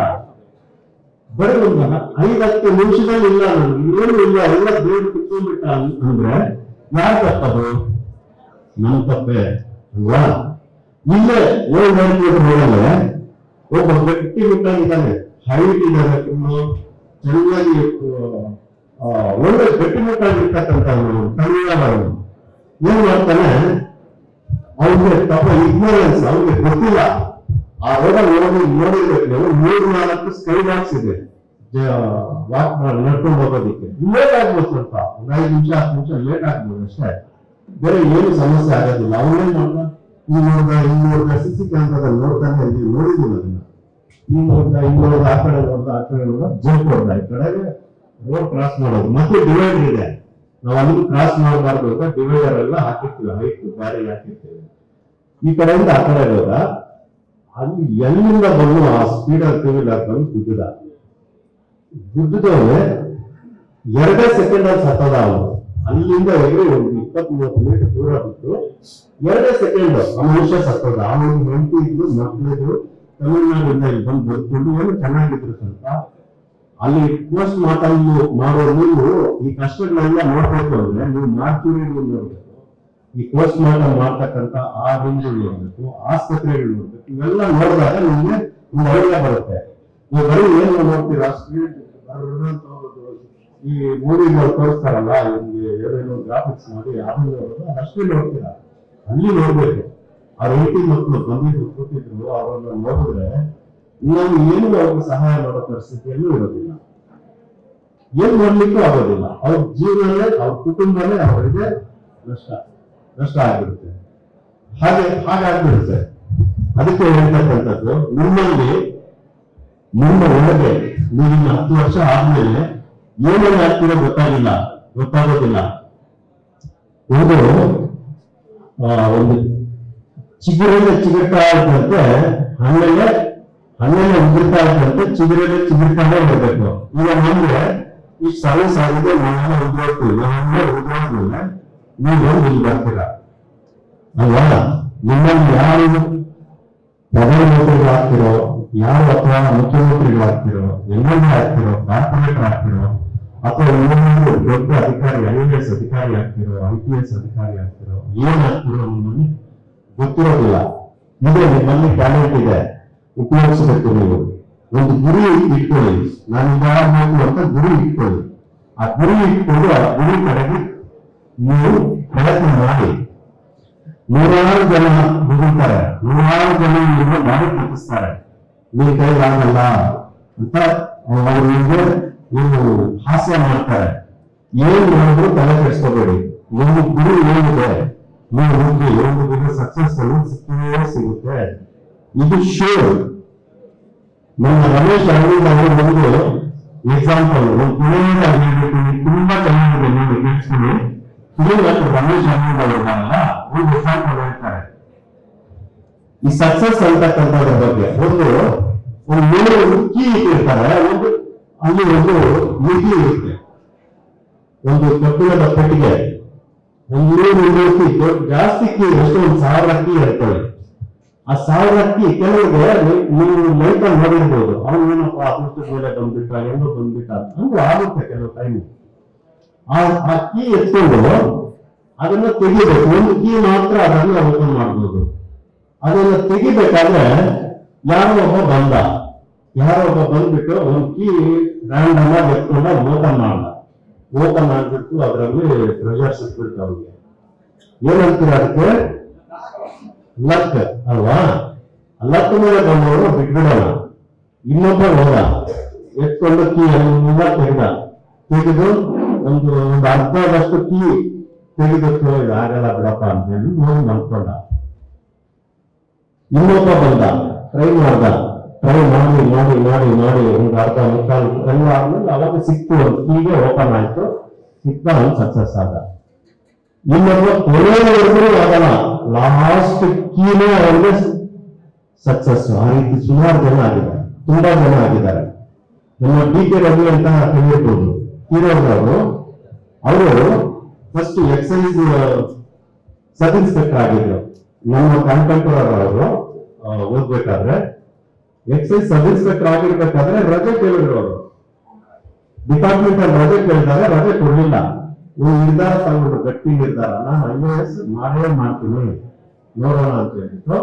A: ಬರೀ ಐದತ್ತು ನಿಮಿಷದಲ್ಲಿ ಇಲ್ಲ ಏನು ಇಲ್ಲ, ಎಲ್ಲ ದೇವ್ರು ಕುತ್ಕೊಂಡ್ಬಿಟ್ಟ ಅಂದ್ರೆ ಯಾರು ತಪ್ಪದು? ನಮ್ಮ ತಪ್ಪೆ? ಅಲ್ವಾ? ಇಲ್ಲೇ ಓಲ್ಡ್ ನೋಡಲ್ಲ ಒಬ್ಬ ಗಟ್ಟಿ ಮುಟ್ಟಾಗಿದ್ದಾನೆ ಹೈಟ್ ಇದ್ದಾನೆ ತುಂಬಾ. ಚೆನ್ನಾಗಿ ಒಳ್ಳೆ ಗಟ್ಟಿ ಕನ್ನಡ ಏನ್ ಮಾಡ್ತಾನೆ? ಅವ್ರಿಗೆ ತಪ್ಪ ಇಗ್ನೋರೆನ್ಸ್ ಅವ್ರಿಗೆ ಗೊತ್ತಿಲ್ಲ. ಆ ನೋಡಿರ್ಬೇಕು ನೀವು ಮೂರು ನಾಲ್ಕು ಸ್ಕೈ ಬಾಕ್ಸ್ ಇದೆ. ವಾಕ್ ನಡ್ಕೊಂಡು ಹೋಗೋದಿಕ್ಕೆ. ಲೇಟ್ ಆಗ್ಬೋದು ಸ್ವಲ್ಪ. ಒಂದ್ ಐದು ನಿಮಿಷ, ಹತ್ತು ನಿಮಿಷ ಲೇಟ್ ಆಗ್ಬೋದು ಅಷ್ಟೇ. ಬೇರೆ ಏನು ಸಮಸ್ಯೆ ಆಗೋದಿಲ್ಲ. ಅವನೇನ್ ಮಾಡ್ದ ಈ ನೋಡ್ದ ಇಲ್ಲಿ ನೋಡ್ದ ಸಿ ಸಿ ನೋಡ್ತಾನೆ ಇಲ್ಲಿ ನೋಡಿದ್ದೀನಿ ಅದನ್ನ. ಈ ನೋಡ್ದ ಇಲ್ಲಿ ನೋಡ್ದ, ಆ ಕಡೆ ನೋಡ್ದ, ಆ ಕಡೆ ನೋಡ್ದ ಜಂಪ್ ಹೊಡ್ದ ಈ ಕಡೆಗೆ ರೋಡ್ ಕ್ರಾಸ್ ಮಾಡೋದು. ಮತ್ತೆ ಡಿವೈಡರ್ ಇದೆ. ನಾವು ಅಲ್ಲಿ ಕ್ರಾಸ್ ಮಾಡಬಾರ್ದು ಅಂತ ಡಿವೈಡರ್ ಎಲ್ಲ ಹಾಕಿರ್ತೀವಿ. ಹೈಟ್ ಬ್ಯಾರಿ ಹಾಕಿರ್ತೀವಿ. ಈ ಕಡೆಯಿಂದ ಆ ಕಡೆ ಇರೋದ ಅಲ್ಲಿ ಎಲ್ಲಿಂದ ಬಂದು ಆ ಸ್ಪೀಡರ್ ಟೂ ವೀಲರ್ ಬಂದು ಗುಡ್ಡದ. ಗುದ್ದಿದವನು ಎರಡೇ ಸೆಕೆಂಡ್ ಅಲ್ಲಿ ಸತ್ತದ ಅವನು. ಅಲ್ಲಿಂದ ಎಗರಿ ಒಂದು ಇಪ್ಪತ್ತ್ ಮೂವತ್ತು ಮೀಟರ್ ದೂರ ಬಿಟ್ಟು ಎರಡೇ ಸೆಕೆಂಡ್ ಆ ಮನುಷ್ಯ ಸತ್ತದ. ಅವನಿಗೆ ಹೆಂಡತಿ ಇದ್ದು ಮಕ್ಕಳಿದ್ರು ತಮಿಳ್ನಾಡಿಂದ ಇಲ್ಲಿ ಬಂದು ಬದುಕೊಂಡು ಏನು ಚೆನ್ನಾಗಿದ್ರು ಸ್ವಲ್ಪ. ಅಲ್ಲಿ ಪೋಸ್ಟ್ ಮಾರ್ಟಮ್ ಮಾಡೋ ನೀವು ಈ ಕಷ್ಟಗಳೆಲ್ಲ ನೋಡ್ಬೇಕು ಅಂದ್ರೆ ನೀವು ಮಾಡ್ತೀರಿ ನೋಡ್ಬೇಕು. ಈ ಪೋಸ್ಟ್ ಮಾರ್ಟಮ್ ಮಾಡ್ತಕ್ಕಂಥ ಆ ರೂಮ್ಗಳು ನೋಡ್ಬೇಕು ಆಸ್ಪತ್ರೆಗಳು ಇರಬೇಕು ಇವೆಲ್ಲ ನೋಡಿದಾಗ ನಿಮಗೆ ಒಂದು ಐಡಿಯಾ ಬರುತ್ತೆ. ನೀವು ಬರೀ ಏನು ನೋಡ್ತೀರಾ? ಸ್ಪೀಡ್ ಈ ಮೂವಿಗಳು ತೋರಿಸ್ತಾರಲ್ಲ ನಿಮ್ಗೆ ಏನೇನು ಗ್ರಾಫಿಕ್ಸ್ ಮಾಡಿ ಅದನ್ನು ಅಷ್ಟೇ ನೋಡ್ತೀರಾ? ಅಲ್ಲಿ ನೋಡ್ಬೇಕು. ಆ ಹೆಂಡತಿ ಮಕ್ಕಳು ಬಂದಿದ್ರು ಕೂತಿದ್ರು ಅವರನ್ನ ನೋಡಿದ್ರೆ ನಾವು ಏನು ಅವ್ರಿಗೆ ಸಹಾಯ ಮಾಡೋ ಪರಿಸ್ಥಿತಿಯಲ್ಲೂ ಇರೋದಿಲ್ಲ. ಏನ್ ಮಾಡ್ಲಿಕ್ಕೂ ಆಗೋದಿಲ್ಲ. ಅವ್ರ ಜೀವನನೇ ಅವ್ರ ಕುಟುಂಬನೇ ಅವರಿಗೆ ನಷ್ಟ. ನಷ್ಟ ಆಗಿರುತ್ತೆ ಹಾಗೆ ಹಾಗಾಗ್ಬಿಡುತ್ತೆ ಅದಕ್ಕೆ ಹೇಳ್ತಕ್ಕಂಥದ್ದು, ನಿಮ್ಮಲ್ಲಿ, ನಿಮ್ಮ ಒಳಗೆ ನೀವಿನ್ನ ಹತ್ತು ವರ್ಷ ಆದ್ಮೇಲೆ ಏನೇನು ಆಗ್ತೀರ ಗೊತ್ತಾಗಿಲ್ಲ, ಗೊತ್ತಾಗೋದಿಲ್ಲ. ಒಂದು ಒಂದು ಚಿಗುರೆಲ್ಲ ಚಿಗುರ್ತಾ ಇದ್ದಂತೆ ಹಣ್ಣಲ್ಲೇ ಹಣ್ಣಲ್ಲೇ ಉದುರ್ತಾ ಇದ್ದಂತೆ ಚಿಗುರೆಲ್ಲ ಚಿಗುರ್ತಾನೆ ಹೋಗ್ಬೇಕು ಈಗ ನಮ್ಗೆ ಈ ಸರ್ವಿಸ್ ಆಗಿದೆ ನಾನು ಉದ್ರೋಗ್ತೀವಿ ನಾವೆಲ್ಲ ಉದ್ರೋದ್ಮೇಲೆ ನೀವು ಇಲ್ಲಿ ಬರ್ತೀರಾ? ಅಲ್ವಾ ನಿಮ್ಮಲ್ಲಿ ಯಾರು ಪ್ರಧಾನಮಂತ್ರಿಗಳಾಗ್ತಿರೋ ಯಾರು ಅಥವಾ ಮುಖ್ಯಮಂತ್ರಿಗಳಾಗ್ತಿರೋ ಎಲ್ ಆಗ್ತಿರೋ, ಕಾರ್ಪೊರೇಟರ್ ಆಗ್ತಿರೋ, ಅಥವಾ ಇನ್ನೊಂದು ದೊಡ್ಡ ಅಧಿಕಾರಿ, ಐ ಎ ಎಸ್ ಅಧಿಕಾರಿ ಆಗ್ತಿರೋ, ಐ ಪಿ ಎಸ್ ಅಧಿಕಾರಿ ಆಗ್ತಿರೋ ಏನ್ ಆಗ್ತಿರೋ ನಿಮ್ಮಲ್ಲಿ ಗೊತ್ತಿರೋದಿಲ್ಲ. ಇದೆ ನಿಮ್ಮಲ್ಲಿ ಟ್ಯಾಲೆಂಟ್ ಇದೆ. ಉಪಯೋಗಿಸಬೇಕು ನೀವು. ಒಂದು ಗುರಿ ಇಟ್ಕೊಳ್ಳಿ. ನಾನು ಇದಾಗಬೇಕು ಅಂತ ಗುರಿ ಇಟ್ಕೊಳ್ಳಿ. ಆ ಗುರಿ ಇಟ್ಕೊಂಡು ಆ ಗುರಿ ಕಡೆಗೆ ನೀವು ಪ್ರಯತ್ನ ಮಾಡಿ. ನೂರಾರು ಜನ ಹೋಗುತ್ತಾರೆ ನೂರಾರು ಜನ ನಿಮ್ಮ ಮಾಡಿ ತಪ್ಪಿಸ್ತಾರೆ. ನೀವು ಕೈಲಾಗಲ್ಲ ಅಂತ ಅವರು ಮುಂದೆ ನೀವು ಹಾಸ್ಯ ಮಾಡ್ತಾರೆ. ಏನು ಮಾಡಿದ್ರು ತಲೆ ಕೆಡಿಸ್ಕೋಬೇಡಿ. ಒಂದು ಗುರು ಏನಿದೆ ನೀವು ಹೋಗಿ ಒಂದು ದಿನ ಸಕ್ಸಸ್ ಸಿಕ್ಕೇ ಸಿಗುತ್ತೆ. ಇದು ಶೋರ್ ನಮ್ಮ ರಮೇಶ್ ಅರವಿಂದ್ ಅವರು ಒಂದು ಎಕ್ಸಾಂಪಲ್ ಒಂದು ತುಂಬಾ ಚೆನ್ನಾಗಿದೆ ನೋಡಿ, ಕೇಳಿಸ್ಕೊಳ್ಳಿ. ಡಾಕ್ಟರ್ ರಮೇಶ್ ಅನ್ನೋದು ಅವರು ಇದ್ದಾರಲ್ಲ ಒಂದು ಎಕ್ಸಾಂಪಲ್ ಹೇಳ್ತಾರೆ ಈ ಸಕ್ಸಸ್ ಅಂತಕ್ಕಂಥದ್ರ ಬಗ್ಗೆ ಒಂದು ಒಂದು ಮೇಲೆ ಒಂದು ಕೀ ಇಟ್ಟಿರ್ತಾರೆ, ಒಂದು, ಅಲ್ಲಿ ಒಂದು ನಿಧಿ ಇರುತ್ತೆ. ಒಂದು ಕಬ್ಬಿಣದ ಪೆಟ್ಟಿಗೆ, ಒಂದು ನೂರು ದೊಡ್ಡ- ಜಾಸ್ತಿ ಎಷ್ಟು ಒಂದು ಸಾವಿರ ಇರ್ತವೆ ಆ ಸಾವಿರ ಅಕ್ಕಿ ಕೆಲವರಿಗೆ ನೀವು ಲೈಫ್ ಅಲ್ಲಿ ಅವನು ಏನಪ್ಪ ಅದೃಷ್ಟದ ಮೇಲೆ ಬಂದ್ಬಿಟ್ಟ ಎಲ್ಲೋ ಬಂದ್ಬಿಟ್ಟ ಆಗುತ್ತೆ ಕೆಲವು ಟೈಮ್ ಆ ಕೀ ಎತ್ಕೊಂಡು ಅದನ್ನ ತೆಗಿಬೇಕು. ಒಂದು ಕೀ ಮಾತ್ರ ಅದನ್ನ ಓಪನ್ ಮಾಡ್ಬೋದು. ಅದನ್ನ ತೆಗಿಬೇಕಾದ್ರೆ ಯಾರೋ ಒಬ್ಬ ಬಂದ. ಯಾರೋ ಒಬ್ಬ ಬಂದ್ಬಿಟ್ಟು ಒಂದು ಕೀ ರ್ಯಾಂಡಮ್ ಆಗಿ ಎತ್ಕೊಂಡ ಓಪನ್ ಮಾಡ್ದ. ಓಪನ್ ಮಾಡ್ಬಿಟ್ಟು ಅದರಲ್ಲಿ ಟ್ರೆಜರ್ ಸಿಕ್ಬಿಡ್ತು ಅವ್ರಿಗೆ. ಏನಂತೀರ ಅದಕ್ಕೆ? ಲಕ್ ಅಲ್ವಾ? ಲಕ್ ಮೇಲೆ ಬಂದವರು ಬಿಟ್ಬಿಡೋಣ. ಇನ್ನೊಬ್ಬ ಹೋದ. ಎತ್ಕೊಂಡು ಕೀ ಎಲ್ಲ ತೆಗೆದ. ತೆಗೆದು ಒಂದು ಒಂದು ಅರ್ಧದಷ್ಟು ಕೀ ತೆಗೆದಕ್ಕೆ ಇದು ಆಗಲ್ಲ ಬಿಡಪ್ಪ ಅಂತ ಹೇಳಿ ನೋಡಿ ಮಲ್ಕೊಂಡ. ಇನ್ನೊಬ್ಬ ಬಂದ. ಟ್ರೈ ಮಾಡ್ದ. ಟ್ರೈ ಮಾಡಿ ಮಾಡಿ ಮಾಡಿ ಮಾಡಿ. ಒಂದು ಅರ್ಧ, ಮುಕ್ಕಾಲು, ಎಲ್ಲ ಆದ್ಮೇಲೆ ಅವಾಗ ಸಿಕ್ತು ಒಂದು ಕೀಗೆ ಓಪನ್ ಆಯ್ತು. ಸಿಕ್ತ ಅವ್ನು ಸಕ್ಸಸ್ ಆದ. ಇನ್ನೊಬ್ಬ ಕೊನೆಯವರೆಗೂ ಆಗಲ್ಲ. ಲಾಸ್ಟ್ ಕೀನೇ ಅವರಿಗೆ ಸಕ್ಸಸ್ ಆ ರೀತಿ ಸುಮಾರು ಜನ ಆಗಿದ್ದಾರೆ. ತುಂಬಾ ಜನ ಆಗಿದ್ದಾರೆ. ನಮ್ಮ ಡಿ ಕೆ ರವಿ ಅಂತ ತಿಳಿಯಬಹುದು. ಹೀರೋರವರು ಅವರು ಫಸ್ಟ್ ಎಕ್ಸೈಸ್ ಸಬ್ ಇನ್ಸ್ಪೆಕ್ಟರ್ ಆಗಿದ್ರು. ನಮ್ಮ ಕಂಟೆಂಪರರ್ ಅವರು ಓದ್ಬೇಕಾದ್ರೆ ಎಕ್ಸೈಸ್ ಸಬ್ ಇನ್ಸ್ಪೆಕ್ಟರ್ ಆಗಿರ್ಬೇಕಾದ್ರೆ ರಜೆ ಕೇಳಿದ್ರು ಅವರು. ಡಿಪಾರ್ಟ್ಮೆಂಟ್ ಅಲ್ಲಿ ರಜೆ ಕೇಳಿದಾಗ ರಜೆ ಕೊಡ್ಲಿಲ್ಲ. ನೀವು ನಿರ್ಧಾರ ತಗೊಂಡ್ರು, ಗಟ್ಟಿ ನಿರ್ಧಾರ. ನಾನು ಐ ಎಸ್ ಮಾಡೇ ಮಾಡ್ತೀನಿ, ನೋಡೋಣ ಅಂತ ಹೇಳ್ಬಿಟ್ಟು.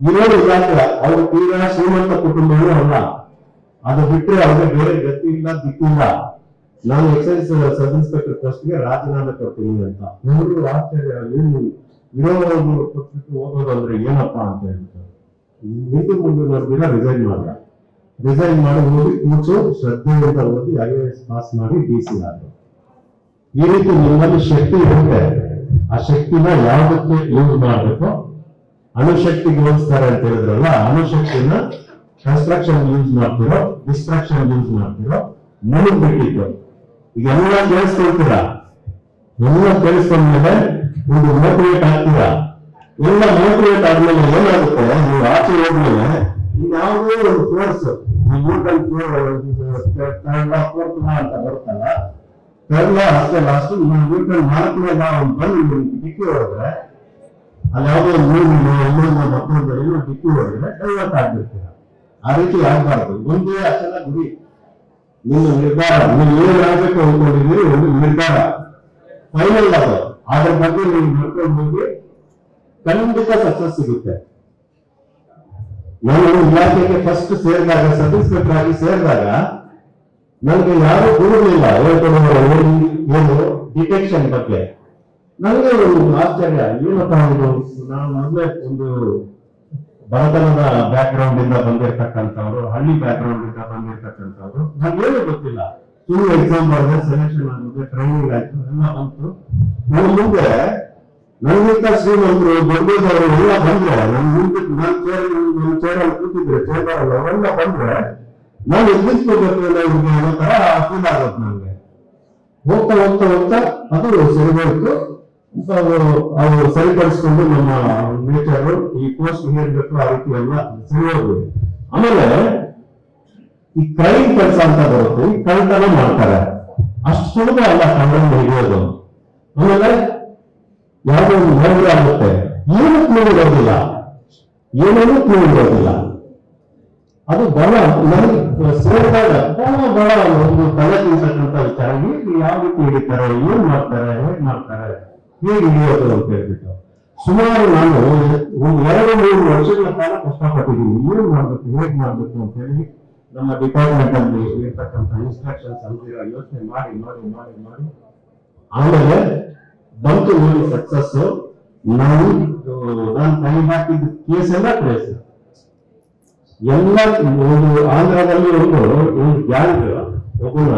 A: ಇರೋದು ಇಲಾಖೆ ಅವ್ರು ತೀರಾ ಶ್ರೀಮಂತ ಕುಟುಂಬವೂ ಅಲ್ಲ ಅದು ಬಿಟ್ಟರೆ ಅವ್ರಿಗೆ ಬೇರೆ ಗತಿ ಇಲ್ಲ ದಿಕ್ಕಿಲ್ಲ ನಾನು ಎಕ್ಸೈಸ್ ಸಬ್ ಇನ್ಸ್ಪೆಕ್ಟರ್ ಪೋಸ್ಟ್ಗೆ ರಾಜೀನಾಮೆ ಕೊಡ್ತೀನಿ ಅಂತ. ಇವರು ಆಶ್ಚರ್ಯ ಇರೋದು ಕೊಟ್ಬಿಟ್ಟು ಹೋಗೋದು ಅಂದ್ರೆ ಏನಪ್ಪ ಅಂತ ಹೇಳ್ತಾರೆ. ಹಿಂದೆ ಮುಂದೆ ನೋಡಿದ್ರೆ ರಿಸೈನ್ ಮಾಡಿದ ರಿಸೈನ್ ಮಾಡಿ ಹೋಗಿ ಕೂರ್ಚು ಶ್ರದ್ಧೆಯಿಂದ ಓದಿ ಐ ಎಸ್ ಪಾಸ್ ಮಾಡಿ ಡಿ ಸಿ ಆದ್ರು. ಈ ರೀತಿ ನಿಮ್ಮಲ್ಲಿ ಶಕ್ತಿ ಇರುತ್ತೆ. ಆ ಶಕ್ತಿನ ಯಾವುದಕ್ಕೆ ಯೂಸ್ ಮಾಡಬೇಕು? ಅಣುಶಕ್ತಿಗೆ ಹೋಲಿಸ್ತಾರೆ ಅಂತ ಹೇಳಿದ್ರಲ್ಲ, ಅಣುಶಕ್ತಿನ ಕನ್ಸ್ಟ್ರಕ್ಷನ್ ಯೂಸ್ ಮಾಡ್ತಿರೋ ಡಿಸ್ಟ್ರಕ್ಷನ್ ಯೂಸ್ ಮಾಡ್ತಿರೋ ನನಗ್ ಬಿಟ್ಟಿತ್ತು. ಈಗ ಎಲ್ಲ ಕೇಳಿಸ್ಕೊಳ್ತೀರಾ ಎಲ್ಲ ಕೇಳಿಸ್ಕೊಂಡ್ಮೇಲೆ ಒಂದು ಮೋಟಿವೇಟ್ ಆಗ್ತೀರಾ ಎಲ್ಲ ಮೋಟಿವೇಟ್ ಆದ್ಮೇಲೆ ಏನಾಗುತ್ತೆ ನೀವು ಆಚೆ ಹೋದ್ಮೇಲೆ ಇನ್ಯಾವುದೋ ಒಂದು ಕೋರ್ಸ್ ನ್ಯೂಟನ್ ಫೋರ್ತ್ ಅಂತ ಬರುತ್ತಲ್ಲ ಕರ್ಲ ಅಷ್ಟೇ ಲಾಸ್ಟ್ ನ್ಯೂಟನ್ ನಾಲ್ಕನೇ ಲಾ ಒಂದು ಬಂದು ನಿಮ್ಗೆ ಡಿಕ್ಕಿ ಹೊಡೆದ್ರೆ ಅಲ್ಲಿ ಯಾವುದೋ ಒಂದು ಮೂರು ಇನ್ನೊಂದು ಮತ್ತೊಂದು ಏನೋ ಡಿಕ್ಕಿ ಹೊಡೆದ್ರೆ ಡೈವರ್ಟ್ ಆಗ್ಬಿಡ್ತೀರ ಆ ರೀತಿ ಆಗ್ಬಾರ್ದು ಒಂದೇ ಅಸಲ ಗುರಿ ನಿಮ್ಮ ನಿರ್ಧಾರ, ನೀವು ಏನು ರಾಜ್ಯಕ್ಕೆ ಹೋಗ್ಕೊಂಡಿದ್ದೀರಿ, ಒಂದು ನಿರ್ಧಾರ. ಫೈನಲ್ ಅದು. ಅದ್ರ ಬಗ್ಗೆ ನೀವು ನಡ್ಕೊಂಡು ಹೋಗಿ, ಖಂಡಿತ ಸಕ್ಸಸ್ ಸಿಗುತ್ತೆ. ನಾನು ಇಲಾಖೆಗೆ ಫಸ್ಟ್ ಸೇರಿದಾಗ ಇನ್ಸ್ಪೆಕ್ಟರ್ ಆಗಿ ಸೇರಿದಾಗ ನನಗೆ ಯಾರು ಗುರುಗಳಿಲ್ಲ ಏನು ಡಿಟೆಕ್ಷನ್ ಬಗ್ಗೆ. ನನಗೆ ಒಂದು ಆಶ್ಚರ್ಯ. ಏನಪ್ಪ ಒಂದು ನಾನು ಮೊದಲೇ ಒಂದು ಬಡತನದ ಬ್ಯಾಕ್ ಗ್ರೌಂಡ್ ಇಂದ ಬಂದಿರತಕ್ಕಂಥವ್ರು, ಹಳ್ಳಿ ಬ್ಯಾಕ್ ಗ್ರೌಂಡ್ ಇಂದ ಬಂದಿರತಕ್ಕಂಥವ್ರು ನನಗೇನು ಗೊತ್ತಿಲ್ಲ. ಟೂ ಎಕ್ಸಾಮ್ ಮಾಡಿದ್ರೆ ಸೆಲೆಕ್ಷನ್ ಆಗಿದೆ ಟ್ರೈನಿಂಗ್ ಆಯ್ತು ಎಲ್ಲ ಬಂತು. ನನ್ನ ಮುಂದೆ, ನನಗಿಂತ ಶ್ರೀಮಂತರು, ದೊಡ್ಡದವರು ಎಲ್ಲ ಬಂದ್ರೆ ನನ್ನ ಮುಂದೆ ನಾನು ಚೇರ್ ನನ್ನ ಚೇರಲ್ಲಿ ಕೂತಿದ್ರೆ ಚೇರ್ ಅವರೆಲ್ಲ ಬಂದ್ರೆ, ನಾನು ಎದುರಿಸ್ಕೋಬೇಕು ಅನ್ನೋ ತರ ಫೀಲ್ ಆಗುತ್ತೆ ನನಗೆ ಹೋಗ್ತಾ ಹೋಗ್ತಾ ಹೋಗ್ತಾ ಅದು ಸರಿಗೋಯ್ತು ಅವರು ಸರಿಪಡಿಸಿಕೊಂಡು ನಮ್ಮ ನೇಚರ್ ಈ ಪೋಸ್ಟ್ ಹೇರ್ಬೇಕು ಆ ರೀತಿ ಎಲ್ಲ ಸರಿ ಹೋಗ್ಬೋದು ಆಮೇಲೆ ಈ ಕ್ರೈಮ್ ಕೆಲಸ ಅಂತ ಬರುತ್ತೆ, ಈ ಕಳ್ತನ ಮಾಡ್ತಾರೆ. ಅಷ್ಟು ಸುಲಭ ಅಲ್ಲ ಕಳ್ಳನ್ನು ಹಿಡಿಯೋದು. ಆಮೇಲೆ ಯಾವುದೋ ಒಂದು ಮೌಲ್ಯ ಆಗುತ್ತೆ. ಏನು ತಿಳಿದಿರೋದಿಲ್ಲ ಏನೇನು ತಿಳಿದಿರೋದಿಲ್ಲ ಅದು ಬಹಳ ನನಗೆ ಸೇರಿದಾಗ ಬಹಳ ಬಹಳ ಒಂದು ತಲೆ ತಿಂತಕ್ಕಂಥ ವಿಚಾರ. ಹೇಗೆ, ಯಾವ ರೀತಿ ಹಿಡಿತಾರೆ, ಏನ್ ಮಾಡ್ತಾರೆ, ಹೇಗ್ ಮಾಡ್ತಾರೆ? ಹೇಗೆ ಹಿಡಿಯೋದು ಅಂತ ಹೇಳ್ಬಿಟ್ಟು ಸುಮಾರು ನಾನು ಒಂದು ಎರಡು ಮೂರು ವರ್ಷಗಳ ಕಾಲ ಕಷ್ಟಪಟ್ಟಿದ್ದೀನಿ. ಏನು ಮಾಡಬೇಕು, ಹೇಗೆ ಮಾಡಬೇಕು ಅಂತ ಹೇಳಿ ನಮ್ಮ ಡಿಪಾರ್ಟ್ಮೆಂಟ್ ಅಲ್ಲಿ ಇರ್ತಕ್ಕಂಥ ಇನ್ಸ್ಟ್ರಕ್ಷನ್ಸ್ ಅಂತಿರೋ ಯೋಚನೆ ಮಾಡಿ ಮಾಡಿ ಮಾಡಿ ಮಾಡಿ. ಆಮೇಲೆ ಬಂತು ನೋಡಿ ಸಕ್ಸಸ್ ನಾನು ನಾನು ಕೈ ಹಾಕಿದ್ದ ಕೇಸ್ ಎಲ್ಲ ಟ್ರೇಸ್ ಎಲ್ಲ ಒಂದು ಆಂಧ್ರದಲ್ಲಿ ಒಂದು ಒಂದು ಗ್ಯಾಂಗ್ ಒಬ್ಬನ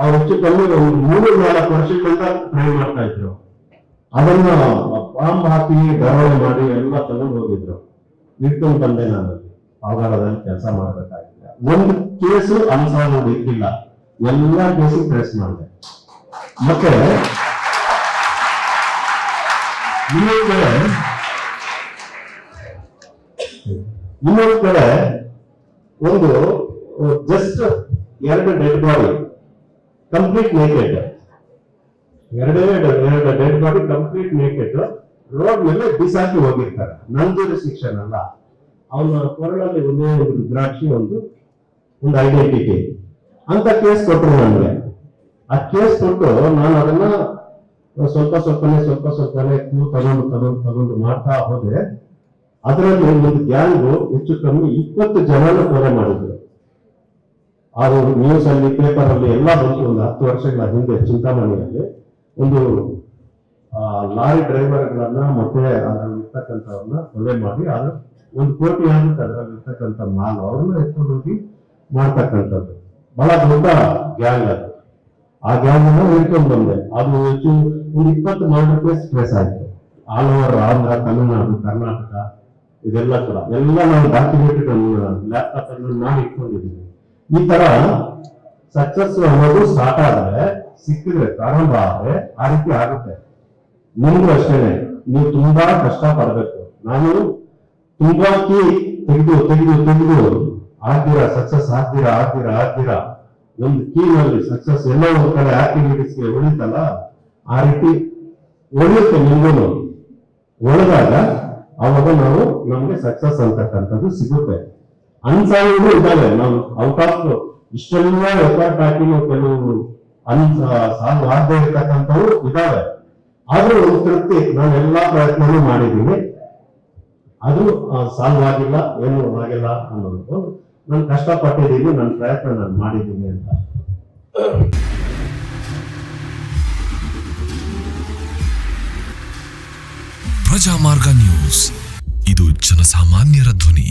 A: ಅವ್ರು ಹೆಚ್ಚು ಕಮ್ಮಿ ಒಂದು ಮೂರು ನಾಲ್ಕು ವರ್ಷಗಳಿಂದ ಟ್ರೈ ಮಾಡ್ತಾ ಇದ್ರು. ಅದನ್ನ ಪಾಂಬ್ ಹಾಕಿ ಗರವಣೆ ಮಾಡಿ ಎಲ್ಲ ತಗೊಂಡು ಹೋಗಿದ್ರು. ಇಟ್ಕೊಂಡು ಬಂದೆ ನಾನು. ಅವಘಡದಲ್ಲಿ ಕೆಲಸ ಮಾಡಬೇಕಾಗಿಲ್ಲ. ಒಂದು ಕೇಸು ಅನುಸರಣ ಬೇಕಿಲ್ಲ ಎಲ್ಲ ಕೇಸು ಪ್ರೆಸ್ ಮಾಡಿದೆ. ಮತ್ತೆ ಇನ್ನೊಂದು ಕಡೆ ಇನ್ನೊಂದು ಕಡೆ ಒಂದು ಜಸ್ಟ್ ಎರಡು ಡೆಡ್ ಬಾಡಿ ಕಂಪ್ಲೀಟ್ ನೇಕೆಡ್ ಎರಡೇ ಎರಡು dead body complete naked road ಮೇಲೆ ಬಿಸಾಕಿ ಹೋಗಿರ್ತಾರೆ. ನಂದಿರ ಶಿಕ್ಷಣ ಅಲ್ಲ ಅವನ ಕೊರಳಲ್ಲಿ ಒಂದೇ ಒಂದು ರುದ್ರಾಕ್ಷಿ ಒಂದು ಒಂದು ಐಡೆಂಟಿಟಿ ಅಂತ ಕೇಸ್ ಕೊಟ್ಟರು ನನಗೆ. ಆ ಕೇಸ್ ಕೊಟ್ಟು ನಾನು ಅದನ್ನ ಸ್ವಲ್ಪ ಸ್ವಲ್ಪನೇ ಸ್ವಲ್ಪ ಸ್ವಲ್ಪನೇ ತಗೊಂಡು ತಗೊಂಡು ತಗೊಂಡು ಮಾಡ್ತಾ ಹೋದೆ. ಅದರಲ್ಲಿ ಒಂದು ಗ್ಯಾಂಗು ಹೆಚ್ಚು ಕಮ್ಮಿ ಇಪ್ಪತ್ತು ಜನನ ಕೊಲೆ ಮಾಡಿದ್ರು. ಅದು ನ್ಯೂಸ್ ಅಲ್ಲಿ ಪೇಪರ್ ಅಲ್ಲಿ ಎಲ್ಲ ಬಂತು ಒಂದು ಹತ್ತು ವರ್ಷಗಳ ಹಿಂದೆ ಚಿಂತಾಮಣಿಯಲ್ಲಿ. ಒಂದು ಲಾರಿ ಡ್ರೈವರ್ಗಳನ್ನ ಮತ್ತೆ ಅದ್ರಲ್ಲಿರ್ತಕ್ಕಂಥವ್ರನ್ನ ಕೊಲೆ ಮಾಡಿ ಅದ್ರ ಒಂದು ಕೋಟಿ ಆಗುತ್ತೆ ಅದರಲ್ಲಿ ಇರ್ತಕ್ಕಂಥ ಮಾಲ್, ಅವ್ರನ್ನ ಎತ್ಕೊಂಡು ಹೋಗಿ ಮಾಡ್ತಕ್ಕಂಥದ್ದು ಬಹಳ ದೊಡ್ಡ ಗ್ಯಾಂಗ್ ಅದು. ಆ ಗ್ಯಾಂಗ್ ಅನ್ನ ಹಿಡ್ಕೊಂಡು ಬಂದೆ. ಅದು ಹೆಚ್ಚು ಒಂದು ಇಪ್ಪತ್ತು ಮರ್ಡರ್ ಸ್ಟ್ರೆಸ್ ಆಯ್ತು. ಆಲ್ ಓವರ್ ಆಂಧ್ರ, ತಮಿಳುನಾಡು, ಕರ್ನಾಟಕ, ಇದೆಲ್ಲ ಕೂಡ. ಎಲ್ಲ ನಾವು ಡಾಕ್ಯುಮೆಂಟೆಡ್ ಲ್ಯಾಪ್ಟಾಪ್ ಅನ್ನು ಮಾಡಿ ಇಟ್ಕೊಂಡಿದ್ದೀವಿ ಈ ತರ ಸಕ್ಸಸ್ ಅನ್ನೋದು ಸ್ಟಾರ್ಟ್ ಆದ್ರೆ ಸಿಕ್ಕಿದ್ರೆ ಪ್ರಾರಂಭ ಆದ್ರೆ ಆ ರೀತಿ ಆಗುತ್ತೆ. ನಿಮ್ಗೂ ಅಷ್ಟೇನೆ ನೀವು ತುಂಬಾ ಕಷ್ಟ ಪಡ್ಬೇಕು. ನಾನು ತುಂಬಾ ಕೀ ತೆಗೆದು ತೆಗೆದು ತೆಗೆದು ಆಗ್ತೀರಾ ಸಕ್ಸಸ್ ಆಗ್ತೀರಾ ಆಗ್ತೀರಾ ಆಗ್ತೀರಾ ಒಂದು ಕೀನಲ್ಲಿ ಸಕ್ಸಸ್ ಎಲ್ಲ ಒಂದ್ ಕಡೆ ಆಕ್ಟಿವಿಟೀಸ್ಗೆ ಉಳಿತಲ್ಲ ಆ ರೀತಿ ಒಳಿಯುತ್ತೆ ನಿಮ್ಗೂ ಒಳಗಾಗ ಅವಾಗ ನಾವು ನಮ್ಗೆ ಸಕ್ಸಸ್ ಅಂತಕ್ಕಂಥದ್ದು ಸಿಗುತ್ತೆ. ಅನ್ಸಾಲಿಗೂ ಇದ್ದಾವೆ ನಾವು ಔಟ್ ಆಫ್ ಇಷ್ಟೆಲ್ಲ ಎಫರ್ಟ್ ಹಾಕಿ ನಾವು ಕೆಲವು ಅನ್ ಸಾಲ್ವ್ ಆಗದೆ ಇರ್ತಕ್ಕಂಥವು ಇದಾವೆ. ಆದ್ರೂ ತೃಪ್ತಿ, ನಾನು ಎಲ್ಲಾ ಮಾಡಿದ್ದೀನಿ. ಅದು ಸಾಲ್ವ್ ಆಗಿಲ್ಲ, ಏನು ಆಗಿಲ್ಲ ಅನ್ನೋದು. ನಾನು ಕಷ್ಟಪಟ್ಟಿದ್ದೀನಿ, ನನ್ನ ಪ್ರಯತ್ನ ನಾನು ಮಾಡಿದ್ದೀನಿ ಅಂತ.
B: ಪ್ರಜಾಮಾರ್ಗ ನ್ಯೂಸ್. ಇದು ಜನಸಾಮಾನ್ಯರ ಧ್ವನಿ.